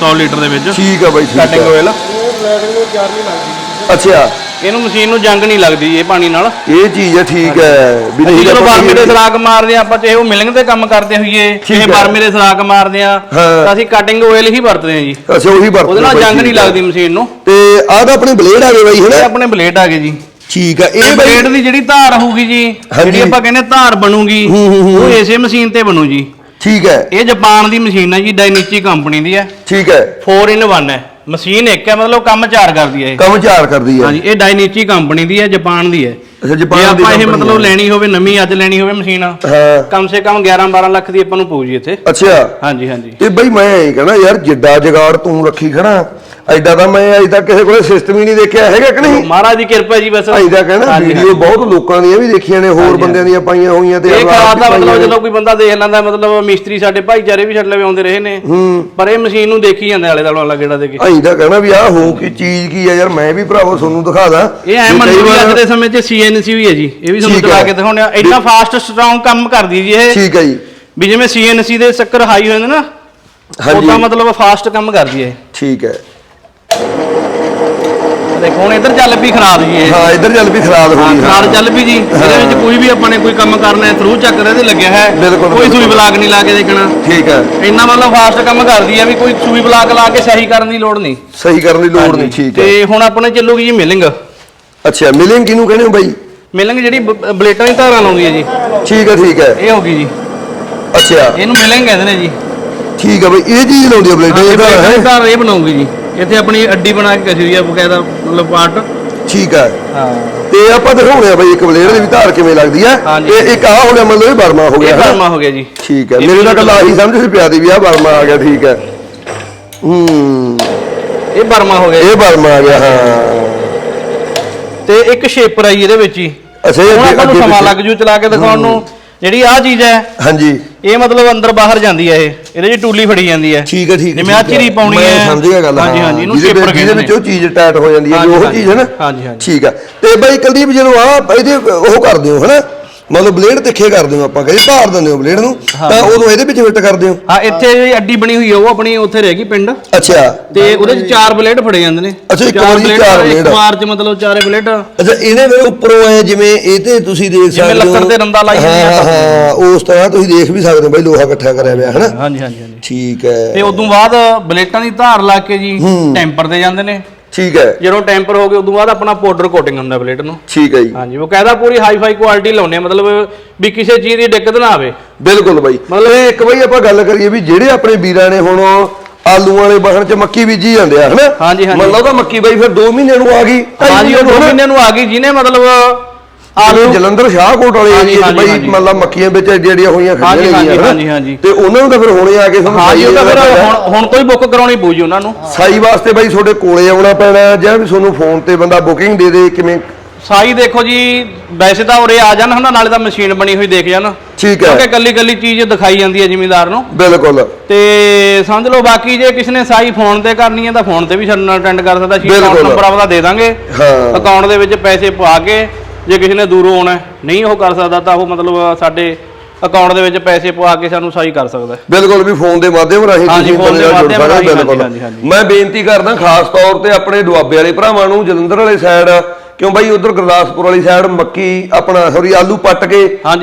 A: 100 ਲੀਟਰ ਦੇ ਵਿੱਚ।
B: ਠੀਕ ਹੈ ਬਾਈ ਠੀਕ
A: ਕਟਿੰਗ
B: ਹੈ।
A: ਆਇਲ
B: ਅੱਛਾ।
A: ਇਹਨੂੰ ਮਸ਼ੀਨ ਨੂੰ ਜੰਗ ਨਹੀਂ ਲੱਗਦੀ ਜੀ ਇਹ ਪਾਣੀ ਨਾਲ।
B: ਇਹ ਚੀਜ਼ ਹੈ ਠੀਕ ਹੈ। ਵੀ
A: ਅਸੀਂ ਜਦੋਂ ਬਰਮੇ ਦੇ ਸਰਾਗ ਮਾਰਦੇ ਆ ਆਪਾਂ ਚਾਹੇ ਉਹ ਮਿਲਿੰਗ ਤੇ ਕੰਮ ਕਰਦੇ ਹੋਈਏ ਚਾਹੇ
B: ਹੈ।
A: ਬਰਮੇ ਦੇ ਸਰਾਗ ਮਾਰਦੇ ਆ
B: ਹਾਂ।
A: ਤਾਂ ਅਸੀਂ ਕਟਿੰਗ ਆਇਲ ਹੀ ਵਰਤਦੇ ਆ ਜੀ।
B: ਅੱਛਾ ਉਹੀ ਵਰਤਦੇ
A: ਉਹਦੇ ਨਾਲ ਜੰਗ ਨਹੀਂ
B: ਹੈ।
A: ਲੱਗਦੀ ਮਸ਼ੀਨ ਨੂੰ।
B: ਤੇ ਆਹ ਤਾਂ ਆਪਣੇ ਬਲੇਡ ਆ ਗਏ ਬਾਈ ਹੈਨਾ?
A: ਆਪਣੇ ਬਲੇਡ ਆ ਗਏ ਜੀ।
B: ਠੀਕ ਹੈ
A: ਇਹ ਬਲੇਡ ਦੀ ਜਿਹੜੀ ਧਾਰ ਹੋਊਗੀ ਜੀ। ਜਿਹੜੀ ਆਪਾਂ ਕਹਿੰਦੇ ਧਾਰ ਬਣੂਗੀ
B: ਹੂੰ, ਹੂੰ, ਹੂੰ।
A: ਉਹ ਇਸੇ ਮਸ਼ੀਨ ਤੇ ਬਣੂ ਜੀ।
B: ਠੀਕ ਹੈ।
A: ਇਹ ਜਾਪਾਨ ਦੀ ਮਸ਼ੀਨ ਹੈ ਜੀ ਡਾਇਨੀਚੀ ਕੰਪਨੀ ਦੀ ਹੈ।
B: ਠੀਕ ਹੈ।
A: 4 in 1 ਹੈ। ਮਸ਼ੀਨ ਇੱਕ ਹੈ ਮਤਲਬ ਕੰਮ ਚਾਰ ਕਰਦੀ ਹੈ ਇਹ।
B: ਕੰਮ ਚਾਰ ਕਰਦੀ ਹੈ।
A: ਹਾਂਜੀ ਇਹ ਡਾਇਨੀਚੀ ਕੰਪਨੀ ਦੀ ਹੈ ਜਾਪਾਨ ਦੀ ਹੈ।
B: ਅੱਛਾ
A: ਜੇ
B: ਜਾਪਾਨ ਦੀ
A: ਆਪਾਂ ਇਹ
B: company
A: ਮਤਲਬ। ਲੈਣੀ ਹੋਵੇ ਨਵੀਂ ਅੱਜ ਲੈਣੀ ਹੋਵੇ ਮਸ਼ੀਨ
B: ਹਾਂ।
A: ਕਮ ਸੇ ਕਮ 11 12 ਲੱਖ ਦੀ ਆਪਾਂ ਨੂੰ ਪਊ ਜੀ ਇੱਥੇ।
B: ਅੱਛਾ।
A: ਹਾਂਜੀ ਹਾਂਜੀ।
B: ਤੇ ਬਈ ਮੈਂ ਇਹ ਕਹਣਾ ਯਾਰ ਜਿੱਡਾ ਜਗਾੜ ਤੂੰ ਰੱਖੀ ਖੜਾ ਐਡਾ ਤਾਂ ਮੈਂ ਅਜੇ ਤੱਕ ਕਿਸੇ ਕੋਲੇ ਸਿਸਟਮ ਹੀ ਨਹੀਂ ਦੇਖਿਆ ਹੈਗਾ ਕਿ ਨਹੀਂ?
A: ਮਹਾਰਾਜ ਦੀ ਕਿਰਪਾ ਜੀ ਬਸ।
B: ਐਦਾ ਕਹਿਣਾ
A: ਹਾਂਜੀ,
B: ਵੀਡੀਓ। ਬਹੁਤ ਲੋਕਾਂ ਦੀਆਂ ਵੀ ਦੇਖੀਆਂ ਨੇ ਹੋਰ ਬੰਦਿਆਂ ਦੀਆਂ ਪਾਈਆਂ ਹੋਈਆਂ ਤੇ
A: ਇਹ
B: ਆਪਾਂ ਵੀ
A: ਦਾ
B: ਪਾਈਆਂ
A: ਮਤਲਬ
B: ਨੇ।
A: ਜਦੋਂ ਕੋਈ ਬੰਦਾ ਦੇਖ ਲੈਂਦਾ ਮਤਲਬ ਮਿਸਤਰੀ ਸਾਡੇ ਭਾਈਚਾਰੇ ਵੀ ਸਾਡੇ ਲਵੇ ਆਉਂਦੇ ਰਹੇ ਨੇ। ਪਰ ਇਹ ਮਸ਼ੀਨ ਨੂੰ ਦੇਖੀ ਜਾਂਦੇ ਆਲੇ ਦੁਆਲੇ ਵਾਲਾ ਗੇੜਾ ਦੇ ਕੇ।
B: ਐਦਾ ਕਹਿਣਾ ਵੀ ਆਹ ਹੋ ਕੀ ਚੀਜ਼ ਕੀ ਆ ਯਾਰ ਮੈਂ ਵੀ ਭਰਾਵੋ ਤੁਹਾਨੂੰ ਦਿਖਾ ਦਾਂ।
A: ਇਹ ਐ
B: ਵੀ
A: ਮੰਨ
B: ਕਈ
A: ਲਓ ਵੀ
B: ਵਾਰ-
A: ਅੱਜ ਦੇ ਸਮੇਂ 'ਚ ਸੀਐਨਸੀ ਵੀ ਹੈ ਜੀ ਇਹ ਵੀ ਤੁਹਾਨੂੰ
B: ਠੀਕ
A: ਚਲਾ
B: ਹੈ।
A: ਕੇ ਦਿਖਾਉਣੇ ਆ ਇੰਨਾ ਫਾਸਟ ਸਟਰੋਂਗ ਕੰਮ ਕਰਦੀ ਜੀ ਇਹ।
B: ਠੀਕ ਹੈ ਜੀ।
A: ਵੀ ਜਿਵੇਂ ਸੀਐਨਸੀ ਦੇ ਚੱਕਰ ਹਾਈ ਹੋ ਜਾਂਦੇ ਨਾ
B: ਹਾਂਜੀ।
A: ਉਦਾਂ ਮਤਲਬ ਫਾਸਟ ਕੰਮ ਕਰਦੀ ਹੈ।
B: ਠੀਕ ਹੈ।
A: ਦੇਖੋ ਹੁਣ ਇੱਧਰ ਚੱਲ ਪਈ ਖਰਾਬ ਜੀ ਇਹ।
B: ਹਾਂ ਇੱਧਰ ਚੱਲ ਵੀ ਖਰਾਬ
A: ਹਾਂ
B: ਹੋਈ
A: ਖਰਾਬ ਚੱਲ ਪਈ ਜੀ। ਇਹਦੇ ਵਿੱਚ ਕੋਈ ਵੀ ਆਪਾਂ ਨੇ ਕੋਈ ਕੰਮ ਕਰਨਾ ਹੈ ਥਰੂ ਚੱਕਰ ਇਹਦੇ ਲੱਗਿਆ ਹੈ।
B: ਬਿਲਕੁਲ,
A: ਕੋਈ ਸੂਈ
B: ਬਿਲਕੁਲ।
A: ਬਲਾਕ ਨਹੀਂ ਲਾ ਕੇ ਦੇਖਣਾ।
B: ਠੀਕ ਹੈ।
A: ਇੰਨਾ ਮਤਲਬ ਫਾਸਟ ਕੰਮ ਕਰਦੀ ਹੈ ਵੀ ਕੋਈ ਸੂਈ ਬਲਾਕ ਲਾ ਕੇ ਸਹੀ ਕਰਨ ਦੀ ਲੋੜ ਨਹੀਂ।
B: ਸਹੀ ਕਰਨ ਦੀ ਲੋੜ ਨਹੀਂ ਠੀਕ ਹੈ।
A: ਤੇ ਹੁਣ ਆਪਣੇ ਚੱਲੂਗੀ ਜੀ ਮਿਲਿੰਗ
B: ਅੱਛਾ ਮਿਲਿੰਗ ਕਿਹਨੂੰ ਕਹਿੰਦੇ ਹੋ ਬਾਈ?
A: ਮਿਲਿੰਗ ਜਿਹੜੀ ਬ- ਬਲੇਟਾਂ ਦੀ ਧਾਰਾਂ ਲਾਉਂਦੀ ਹੈ ਜੀ।
B: ਠੀਕ ਹੈ ਠੀਕ ਹੈ।
A: ਇਹ ਹੋ ਗਈ ਜੀ।
B: ਅੱਛਾ।
A: ਇਹਨੂੰ ਮਿਲਿੰਗ ਕਹਿੰਦੇ ਨੇ ਜੀ।
B: ਠੀਕ ਹੈ ਬਾਈ ਇਹ ਚੀਜ਼ ਲਾਉਂਦੀ ਆ ਬਲੇਡ
A: ਹਾਂ, ਇਹ ਦੀ
B: ਹੈ?
A: ਧਾਰ ਇਹ ਬਣਾਉਂਗੀ ਜੀ। ਇੱਥੇ ਆਪਣੀ ਅੱਡੀ ਬਣਾ ਕੇ ਕਸੀ ਹੋਈ ਆ ਬਕਾਇਦਾ ਮਤਲਬ ਪਾਰਟ।
B: ਠੀਕ ਹੈ
A: ਹਾਂ।
B: ਤੇ ਆਪਾਂ ਦਿਖਾਉਣੇ ਆ ਬਾਈ ਇੱਕ ਬਲੇਡ ਦੀ ਵੀ ਧਾਰ ਕਿਵੇਂ ਲੱਗਦੀ ਹੈ
A: ਹਾਂਜੀ।
B: ਇਹ ਇੱਕ ਆ ਹੋ ਗਿਆ ਮਤਲਬ ਇਹ ਬਰਮਾ ਹੋ
A: ਇਹ
B: ਗਿਆ ਹਨਾ?
A: ਬਰਮਾ ਹੋ ਗਿਆ ਜੀ।
B: ਠੀਕ ਹੈ
A: ਇਹ
B: ਮੇਰੇ ਨਾਲ ਕੱਲਾ ਆਹੀ ਸਮਝ ਸੀ ਪਿਆ ਦੀ ਵੀ ਆ ਬਰਮਾ ਆ ਗਿਆ ਠੀਕ ਹੈ ਹੂੰ।
A: ਇਹ ਬਰਮਾ ਹੋ ਗਿਆ ਜੀ।
B: ਇਹ ਬਰਮਾ ਆ ਗਿਆ ਹਾਂ।
A: ਤੇ ਇੱਕ ਸ਼ੇਪਰ ਆ ਜੀ ਇਹਦੇ ਵਿੱਚ ਹੀ।
B: ਅੱਛਾ ਇਹ
A: ਹੁਣ
B: ਅੱਗੇ
A: ਆਪਾਂ ਨੂੰ
B: ਅੱਗੇ
A: ਸਮਾਂ। ਲੱਗ ਜੂ ਚਲਾ ਕੇ ਦਿਖਾਉਣ ਨੂੰ। ਜਿਹੜੀ ਆ ਚੀਜ਼ ਹੈ
B: ਹਾਂਜੀ
A: ਇਹ ਮਤਲਬ ਅੰਦਰ ਬਾਹਰ ਜਾਂਦੀ ਹੈ ਇਹ ਇਹਦੇ 'ਚ ਟੂਲੀ ਫੜੀ ਜਾਂਦੀ ਹੈ
B: ਠੀਕ ਹੈ ਠੀਕ ਹੈ
A: ਜਿਵੇਂ ਆਹ। ਚੀਰੀ ਪਾਉਣੀ
B: ਮੈਂ
A: ਹੈ।
B: ਸਮਝ ਗਿਆ ਗੱਲ
A: ਹਾਂਜੀ। ਹਾਂਜੀ, ਇਹਨੂੰ
B: ਜਿਹਦੇ
A: shaper
B: ਵਿੱਚ- ਜਿਹਦੇ ਵਿੱਚ ਉਹ ਚੀਜ਼ ਟਾਈਟ ਹੋ ਜਾਂਦੀ ਹੈ
A: ਹਾਂਜੀ,
B: ਉਹ ਚੀਜ਼ ਹੈ ਨਾ
A: ਹਾਂਜੀ, ਹਾਂਜੀ।
B: ਠੀਕ ਹੈ ਤੇ ਬਾਈ ਕੁਲਦੀਪ ਜਦੋਂ ਆ ਇਹਦੇ ਉਹ ਕਰਦੇ ਹੋ ਹਨਾ ਮਤਲਬ ਬਲੇਡ ਤਿੱਖੇ ਕਰਦੇ ਹੋ ਆਪਾਂ ਕਹਿੰਦੇ ਧਾਰ ਦਿੰਦੇ ਹੋ ਬਲੇਡ ਨੂੰ ਤਾਂ ਉਦੋਂ ਇਹਦੇ ਵਿੱਚ ਫਿੱਟ ਕਰਦੇ ਹੋ?
A: ਹਾਂ ਇੱਥੇ ਜਿਹੜੀ ਅੱਡੀ ਬਣੀ ਹੋਈ ਹੈ ਉਹ ਆਪਣੀ ਉੱਥੇ ਰਹਿ ਗਈ ਪਿੰਡ।
B: ਅੱਛਾ।
A: ਤੇ ਉਹਦੇ 'ਚ ਚਾਰ ਬਲੇਡ ਫੜੇ ਜਾਂਦੇ ਨੇ।
B: ਅੱਛਾ, ਇੱਕ ਵਾਰੀ 'ਚ ਚਾਰ
A: ਇੱਕ
B: blade।
A: ਵਾਰ 'ਚ ਮਤਲਬ ਚਾਰੇ ਬਲੇਡ।
B: ਅੱਛਾ ਇਹਦੇ ਫਿਰ ਉੱਪਰੋਂ ਐ ਜਿਵੇਂ ਇਹ ਤੇ ਤੁਸੀਂ ਦੇਖ ਸਕਦੇ ਹੋ।
A: ਲੱਕੜ ਤੇ ਰੰਦਾ ਲਾਈ ਜਾਂਦੇ
B: ਹਾਂ
A: ਆ।
B: ਹਾਂ ਉਸ ਤਰ੍ਹਾਂ ਤੁਸੀਂ ਦੇਖ ਵੀ ਸਕਦੇ ਹੋ ਬਾਈ ਲੋਹਾ ਇਕੱਠਾ ਕਰਿਆ ਹੋਇਆ ਹਨਾ?
A: ਹਾਂਜੀ ਹਾਂਜੀ ਹਾਂਜੀ।
B: ਠੀਕ ਹੈ
A: ਤੇ ਉਦੋਂ ਬਾਅਦ ਬਲੇਟਾਂ ਦੀ ਧਾਰ ਲਾ ਕੇ ਜੀ ਟੈਂਪਰ ਤੇ ਜਾਂਦੇ ਨੇ।
B: ਠੀਕ ਹੈ।
A: ਜਦੋਂ ਟੈਂਪਰ ਹੋ ਗਏ ਉਦੋਂ ਬਾਅਦ ਆਪਣਾ ਪਾਊਡਰ ਕੋਟਿੰਗ ਹੁੰਦਾ ਬਲੇਟ ਨੂੰ।
B: ਠੀਕ ਹੈ ਜੀ।
A: ਹਾਂਜੀ ਉਹ ਕਹਿੰਦਾ ਪੂਰੀ ਹਾਈ ਫਾਈ ਕੁਆਲਿਟੀ ਲਾਉਣੇ ਆ ਮਤਲਬ ਵੀ ਕਿਸੇ ਚੀਜ਼ ਦੀ ਦਿੱਕਤ ਨਾ ਆਵੇ।
B: ਬਿਲਕੁਲ ਬਾਈ। ਮਤਲਬ ਇਹ ਇੱਕ ਬਾਈ ਆਪਾਂ ਗੱਲ ਕਰੀਏ ਵੀ ਜਿਹੜੇ ਆਪਣੇ ਵੀਰਾਂ ਨੇ ਹੁਣ ਆਲੂਆਂ ਵਾਲੇ ਬਾਹਣ ਚ ਮੱਕੀ ਬੀਜੀ ਜਾਂਦੇ ਆ ਹਨਾ?
A: ਹਾਂਜੀ, ਹਾਂਜੀ।
B: ਮੰਨ ਲਓ ਤਾਂ ਮੱਕੀ ਬਾਈ ਫਿਰ 2 ਮਹੀਨਿਆਂ ਨੂੰ ਆ ਗਈ
A: ਹਾਂਜੀ ਉਹ
B: ਮਹੀਨਿਆਂ
A: ਦੋ
B: ਨੂੰ
A: ਮਹੀਨਿਆਂ ਨੂੰ ਆ ਗਈ ਜਿਹਨੇ ਮਤਲਬ
B: ਆਲੂ ਜਲੰਧਰ ਸ਼ਾਹਕੋਟ ਵਾਲੇ ਏਰੀਆ 'ਚ ਬਾਈ ਮੱਕੀਆਂ ਵਿੱਚ ਐਡੀਆਂ ਐਡੀਆਂ ਹੋਈਆਂ ਖੜੀਆਂ
A: ਹਾਂਜੀ? ਹਾਂਜੀ, ਹਾਂਜੀ।
B: ਤੇ ਉਹਨਾਂ ਨੂੰ ਤਾਂ ਫਿਰ ਹੁਣੇ ਆ ਕੇ ਤੁਹਾਨੂੰ
A: ਹਾਂਜੀ ਉਹ ਤਾਂ ਫਿਰ ਹੁਣ ਹੁਣ ਤੋਂ ਹੀ ਬੁੱਕ ਕਰਾਉਣੀ ਪਊ ਜੀ ਉਹਨਾਂ ਨੂੰ।
B: ਸਾਈ ਵਾਸਤੇ ਬਾਈ ਤੁਹਾਡੇ ਕੋਲੇ ਆਉਣਾ ਪੈਣਾ ਜਾਂ ਵੀ ਤੁਹਾਨੂੰ ਫੋਨ ਤੇ ਬੰਦਾ ਬੁਕਿੰਗ ਦੇ ਦੇ ਕਿਵੇਂ?
A: ਸਾਈ ਦੇਖੋ ਜੀ ਵੈਸੇ ਤਾਂ ਉਰੇ ਆ ਜਾਣ ਹਨਾ ਨਾਲੇ ਤਾਂ ਮਸ਼ੀਨ ਬਣੀ ਹੋਈ ਦੇਖ ਜਾਣ।
B: ਠੀਕ ਹੈ।
A: ਕਿਉਂਕਿ ਕੱਲੀ ਕੱਲੀ ਚੀਜ਼ ਦਿਖਾਈ ਜਾਂਦੀ ਹੈ ਜ਼ਿਮੀਂਦਾਰ ਨੂੰ।
B: ਬਿਲਕੁਲ।
A: ਤੇ ਸਮਝ ਲਓ ਬਾਕੀ ਜੇ ਕਿਸੇ ਨੇ ਸਾਈ ਫੋਨ ਤੇ ਕਰਨੀ ਹੈ ਤਾਂ ਫੋਨ ਤੇ ਵੀ ਸਾਡੇ ਨਾਲ ਅਟੈਂਡ ਕਰ ਸਕਦਾ
B: ਬਿਲਕੁਲ।
A: ਅਕਾਊਂਟ ਨੰਬਰ ਆਪਦਾ ਦੇ ਦਾਂਗੇ।
B: ਹਾਂ।
A: ਅਕਾਊਂਟ ਦੇ ਵਿੱਚ ਪੈਸੇ ਪਵਾ ਕੇ ਜੇ ਕਿਸੇ ਨੇ ਦੂਰੋਂ ਆਉਣਾ ਨਹੀਂ ਉਹ ਕਰ ਸਕਦਾ ਤਾਂ ਉਹ ਮਤਲਬ ਸਾਡੇ ਅਕਾਊਂਟ ਦੇ ਵਿੱਚ ਪੈਸੇ ਪਵਾ ਕੇ ਸਾਨੂੰ ਸਾਈ ਕਰ ਸਕਦਾ ਹੈ।
B: ਬਿਲਕੁਲ ਵੀ ਫੋਨ ਦੇ ਮਾਧਿਅਮ ਰਾਹੀਂ
A: ਹਾਂਜੀ, ਫੋਨ ਦੇ
B: ਬੰਦੇ ਨਾਲ ਜੁੜ
A: ਮਾਧਿਅਮ ਰਾਹੀਂ,
B: ਬਿਲਕੁਲ।
A: ਹਾਂਜੀ, ਹਾਂਜੀ।
B: ਮੈਂ ਬੇਨਤੀ ਕਰਦਾ ਖਾਸ ਤੌਰ ਤੇ ਆਪਣੇ ਦੁਆਬੇ ਵਾਲੇ ਭਰਾਵਾਂ ਨੂੰ ਜਲੰਧਰ ਵਾਲੇ ਸਾਈਡ ਕਿਉਂ ਬਾਈ ਉਧਰ ਗੁਰਦਾਸਪੁਰ ਵਾਲੀ ਸਾਈਡ ਮੱਕੀ ਆਪਣਾ ਸੌਰੀ ਆਲੂ ਪੱਟ ਕੇ।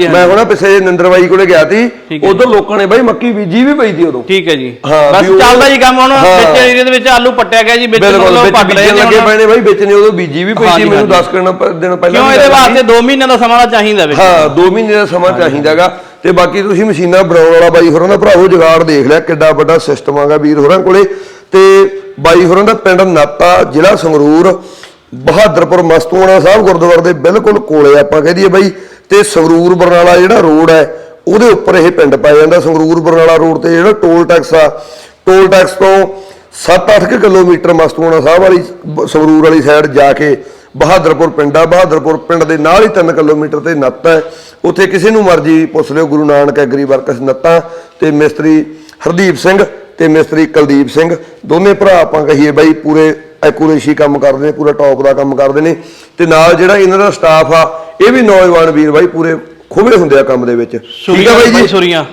B: ਮੈਂ ਹੁਣਾ ਪਿੱਛੇ ਨਿੰਦਰਵਾਈ ਕੋਲੇ ਗਿਆ ਸੀ ਉਧਰ ਲੋਕਾਂ ਨੇ ਬਾਈ ਮੱਕੀ ਬੀਜੀ ਵੀ ਪਈ ਸੀ ਉਦੋਂ
A: ਠੀਕ ਹੈ ਜੀ
B: ਹਾਂ,
A: ਬਸ ਚੱਲਦਾ ਜੀ ਕੰਮ ਹੁਣ। ਵਿੱਚ ਏਰੀਆ ਦੇ ਵਿੱਚ ਆਲੂ ਪੱਟਿਆ ਗਿਆ ਜੀ ਵਿੱਚ
B: ਵਿੱਚ
A: ਪੱਟ ਰਹੇ ਨੇ
B: ਲੱਗੇ। ਪਏ ਨੇ ਬਾਈ ਵਿੱਚ ਨੇ ਉਦੋਂ ਬੀਜੀ ਵੀ ਪਈ ਸੀ ਮੈਨੂੰ
A: ਹਾਂਜੀ।
B: 10 ਦਿਨ ਪਹਿਲਾਂ
A: ਕਿਉਂ
B: ਦੀ
A: ਇਹਦੇ। ਵਾਸਤੇ 2 ਮਹੀਨਿਆਂ ਦਾ ਸਮਾਂ ਚਾਹੀਦਾ ਵਿੱਚ
B: ਹਾਂ 2 ਮਹੀਨੇ ਦਾ ਸਮਾਂ ਚਾਹੀਦਾਗਾ ਤੇ ਬਾਕੀ ਤੁਸੀਂ ਮਸ਼ੀਨਾਂ ਬਣਾਉਣ ਵਾਲਾ ਬਾਈ ਹੋਰਾਂ ਦਾ ਭਰਾਵੋ ਜੁਗਾੜ ਦੇਖ ਲਿਆ ਕਿੱਡਾ ਵੱਡਾ ਸਿਸਟਮ ਆਗਾ ਵੀਰ ਹੋਰਾਂ ਕੋਲੇ ਤੇ ਬਾਈ ਹੋਰਾਂ ਦਾ ਪਿੰਡ ਨਾਤਾ ਜ਼ਿਲ੍ਹਾ ਸੰਗਰੂਰ ਬਹਾਦਰਪੁਰ ਮਸਤੂਆਣਾ ਸਾਹਿਬ ਗੁਰਦੁਆਰੇ ਦੇ ਬਿਲਕੁਲ ਕੋਲੇ ਆਪਾਂ ਕਹਿ ਦਈਏ ਬਾਈ, ਤੇ ਸੰਗਰੂਰ ਬਰਨਾਲਾ ਜਿਹੜਾ ਰੋਡ ਹੈ, ਉਹਦੇ ਉੱਪਰ ਇਹ ਪਿੰਡ ਪਾਇਆ ਜਾਂਦਾ ਸੰਗਰੂਰ ਬਰਨਾਲਾ ਰੋਡ ਤੇ ਜਿਹੜਾ ਟੋਲ ਟੈਕਸ ਆ। ਟੋਲ ਟੈਕਸ ਤੋਂ 7-8 ਕਿਲੋਮੀਟਰ ਮਸਤੂਆਣਾ ਸਾਹਿਬ ਵਾਲੀ ਬ- ਸੰਗਰੂਰ ਵਾਲੀ ਸਾਈਡ ਜਾ ਕੇ ਬਹਾਦਰਪੁਰ ਪਿੰਡ ਆ। ਬਹਾਦਰਪੁਰ ਪਿੰਡ ਦੇ ਨਾਲ ਹੀ 3 ਕਿਲੋਮੀਟਰ ਤੇ ਨੱਤ ਹੈ। ਉੱਥੇ ਕਿਸੇ ਨੂੰ ਮਰਜ਼ੀ ਪੁੱਛ ਲਿਓ, ਗੁਰੂ ਨਾਨਕ ਐਗਰੀ ਵਰਕਸ ਨੱਤਾਂ ਤੇ ਮਿਸਤਰੀ ਹਰਦੀਪ ਸਿੰਘ ਤੇ ਮਿਸਤਰੀ ਕੁਲਦੀਪ ਸਿੰਘ। ਦੋਨੇ ਭਰਾ ਆਪਾਂ ਕਹੀਏ ਬਾਈ, ਪੂਰੇ ਐਕੂਰੇਸੀ ਕੰਮ ਕਰਦੇ ਨੇ ਪੂਰਾ ਟੌਪ ਦਾ ਕੰਮ ਕਰਦੇ ਨੇ ਤੇ ਨਾਲ ਜਿਹੜਾ ਇਹਨਾਂ ਦਾ ਸਟਾਫ ਆ ਇਹ ਵੀ ਨੌਜਵਾਨ ਵੀਰ ਬਾਈ ਪੂਰੇ ਖੁਬਰੇ ਹੁੰਦੇ ਆ ਕੰਮ ਦੇ ਵਿੱਚ। ਠੀਕ ਆ ਬਾਈ ਜੀ?
A: ਸੁਰੀਆਂ।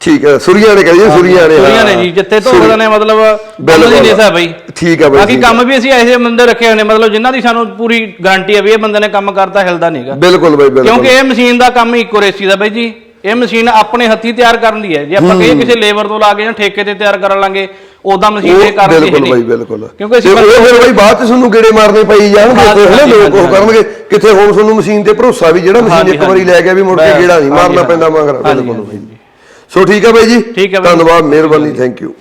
B: ਠੀਕ ਹੈ ਸੁਰੀਆਂ ਨੇ ਕਹੀਏ ਸੁਰੀਆਂ ਨੇ
A: ਸੁਰੀਆਂ ਨੇ। ਜੀ ਜਿੱਥੇ ਧੋਖਦਾ ਨੇ ਮਤਲਬ
B: ਬਿਲਕੁਲ।
A: ਨੇਸਾ ਬਈ।
B: ਠੀਕ ਹੈ ਬਾਈ
A: ਬਾਕੀ। ਕੰਮ ਵੀ ਅਸੀਂ ਐਸੇ ਬੰਦੇ ਰੱਖੇ ਹੋਏ ਨੇ ਮਤਲਬ ਜਿਨ੍ਹਾਂ ਦੀ ਸਾਨੂੰ ਪੂਰੀ ਗਾਰੰਟੀ ਹੈ ਵੀ ਇਹ ਬੰਦੇ ਨੇ ਕੰਮ ਕਰਤਾ ਹਿਲਦਾ ਨਹੀਂਗਾ
B: ਬਿਲਕੁਲ ਬਾਈ ਬਿਲਕੁਲ।
A: ਕਿਉਂਕਿ ਇਹ ਮਸ਼ੀਨ ਦਾ ਕੰਮ ਇੱਕੋ ਰੇਸੀ ਦਾ ਬਾਈ ਜੀ। ਇਹ ਮਸ਼ੀਨ ਆਪਣੇ ਹੱਥੀ ਤਿਆਰ ਕਰਨ ਦੀ ਹੈ। ਜੇ ਆਪਾਂ ਕਹੀਏ ਕਿਸੇ ਲੇਬਰ ਤੋਂ ਲਾ ਕੇ ਜਾਂ ਠੇਕੇ ਤੇ ਤਿਆਰ ਕਰਨ ਲਾਂਗੇ ਉਦਾਂ ਮਸ਼ੀਨ ਇਹ ਕਰਨ ਦੀ ਹੈ
B: ਬਿਲਕੁਲ
A: ਨਹੀਂ?
B: ਬਾਈ ਬਿਲਕੁਲ।
A: ਕਿਉਂਕਿ ਅਸੀਂ
B: ਉਹ ਫਿਰ ਬਾਈ ਬਾਅਦ ਚ ਤੁਹਾਨੂੰ ਗੇੜੇ ਮਾਰਨੇ ਪਈ ਜਾਣਗੇ ਹਨਾ ਲੋਕ ਉਹ ਕਰਨਗੇ। ਕਿੱਥੇ ਹੁਣ ਤੁਹਾਨੂੰ ਮਸ਼ੀਨ ਤੇ ਭਰੋਸਾ ਵੀ ਜਿਹੜਾ ਮਸ਼ੀਨ ਇੱਕ ਵਾਰੀ ਲੈ ਗਿਆ ਵੀ ਮੁੜ ਕੇ ਗੇੜਾ ਨਹੀਂ ਮਾਰਨਾ ਪੈਂਦਾ ਮਗਰ ਬਿਲਕੁਲ। ਸੋ ਠੀਕ ਹੈ ਬਾਈ ਜੀ। ਧੰਨਵਾਦ ਮਿਹਰਬਾਨੀ ਥੈਂਕ ਯੂ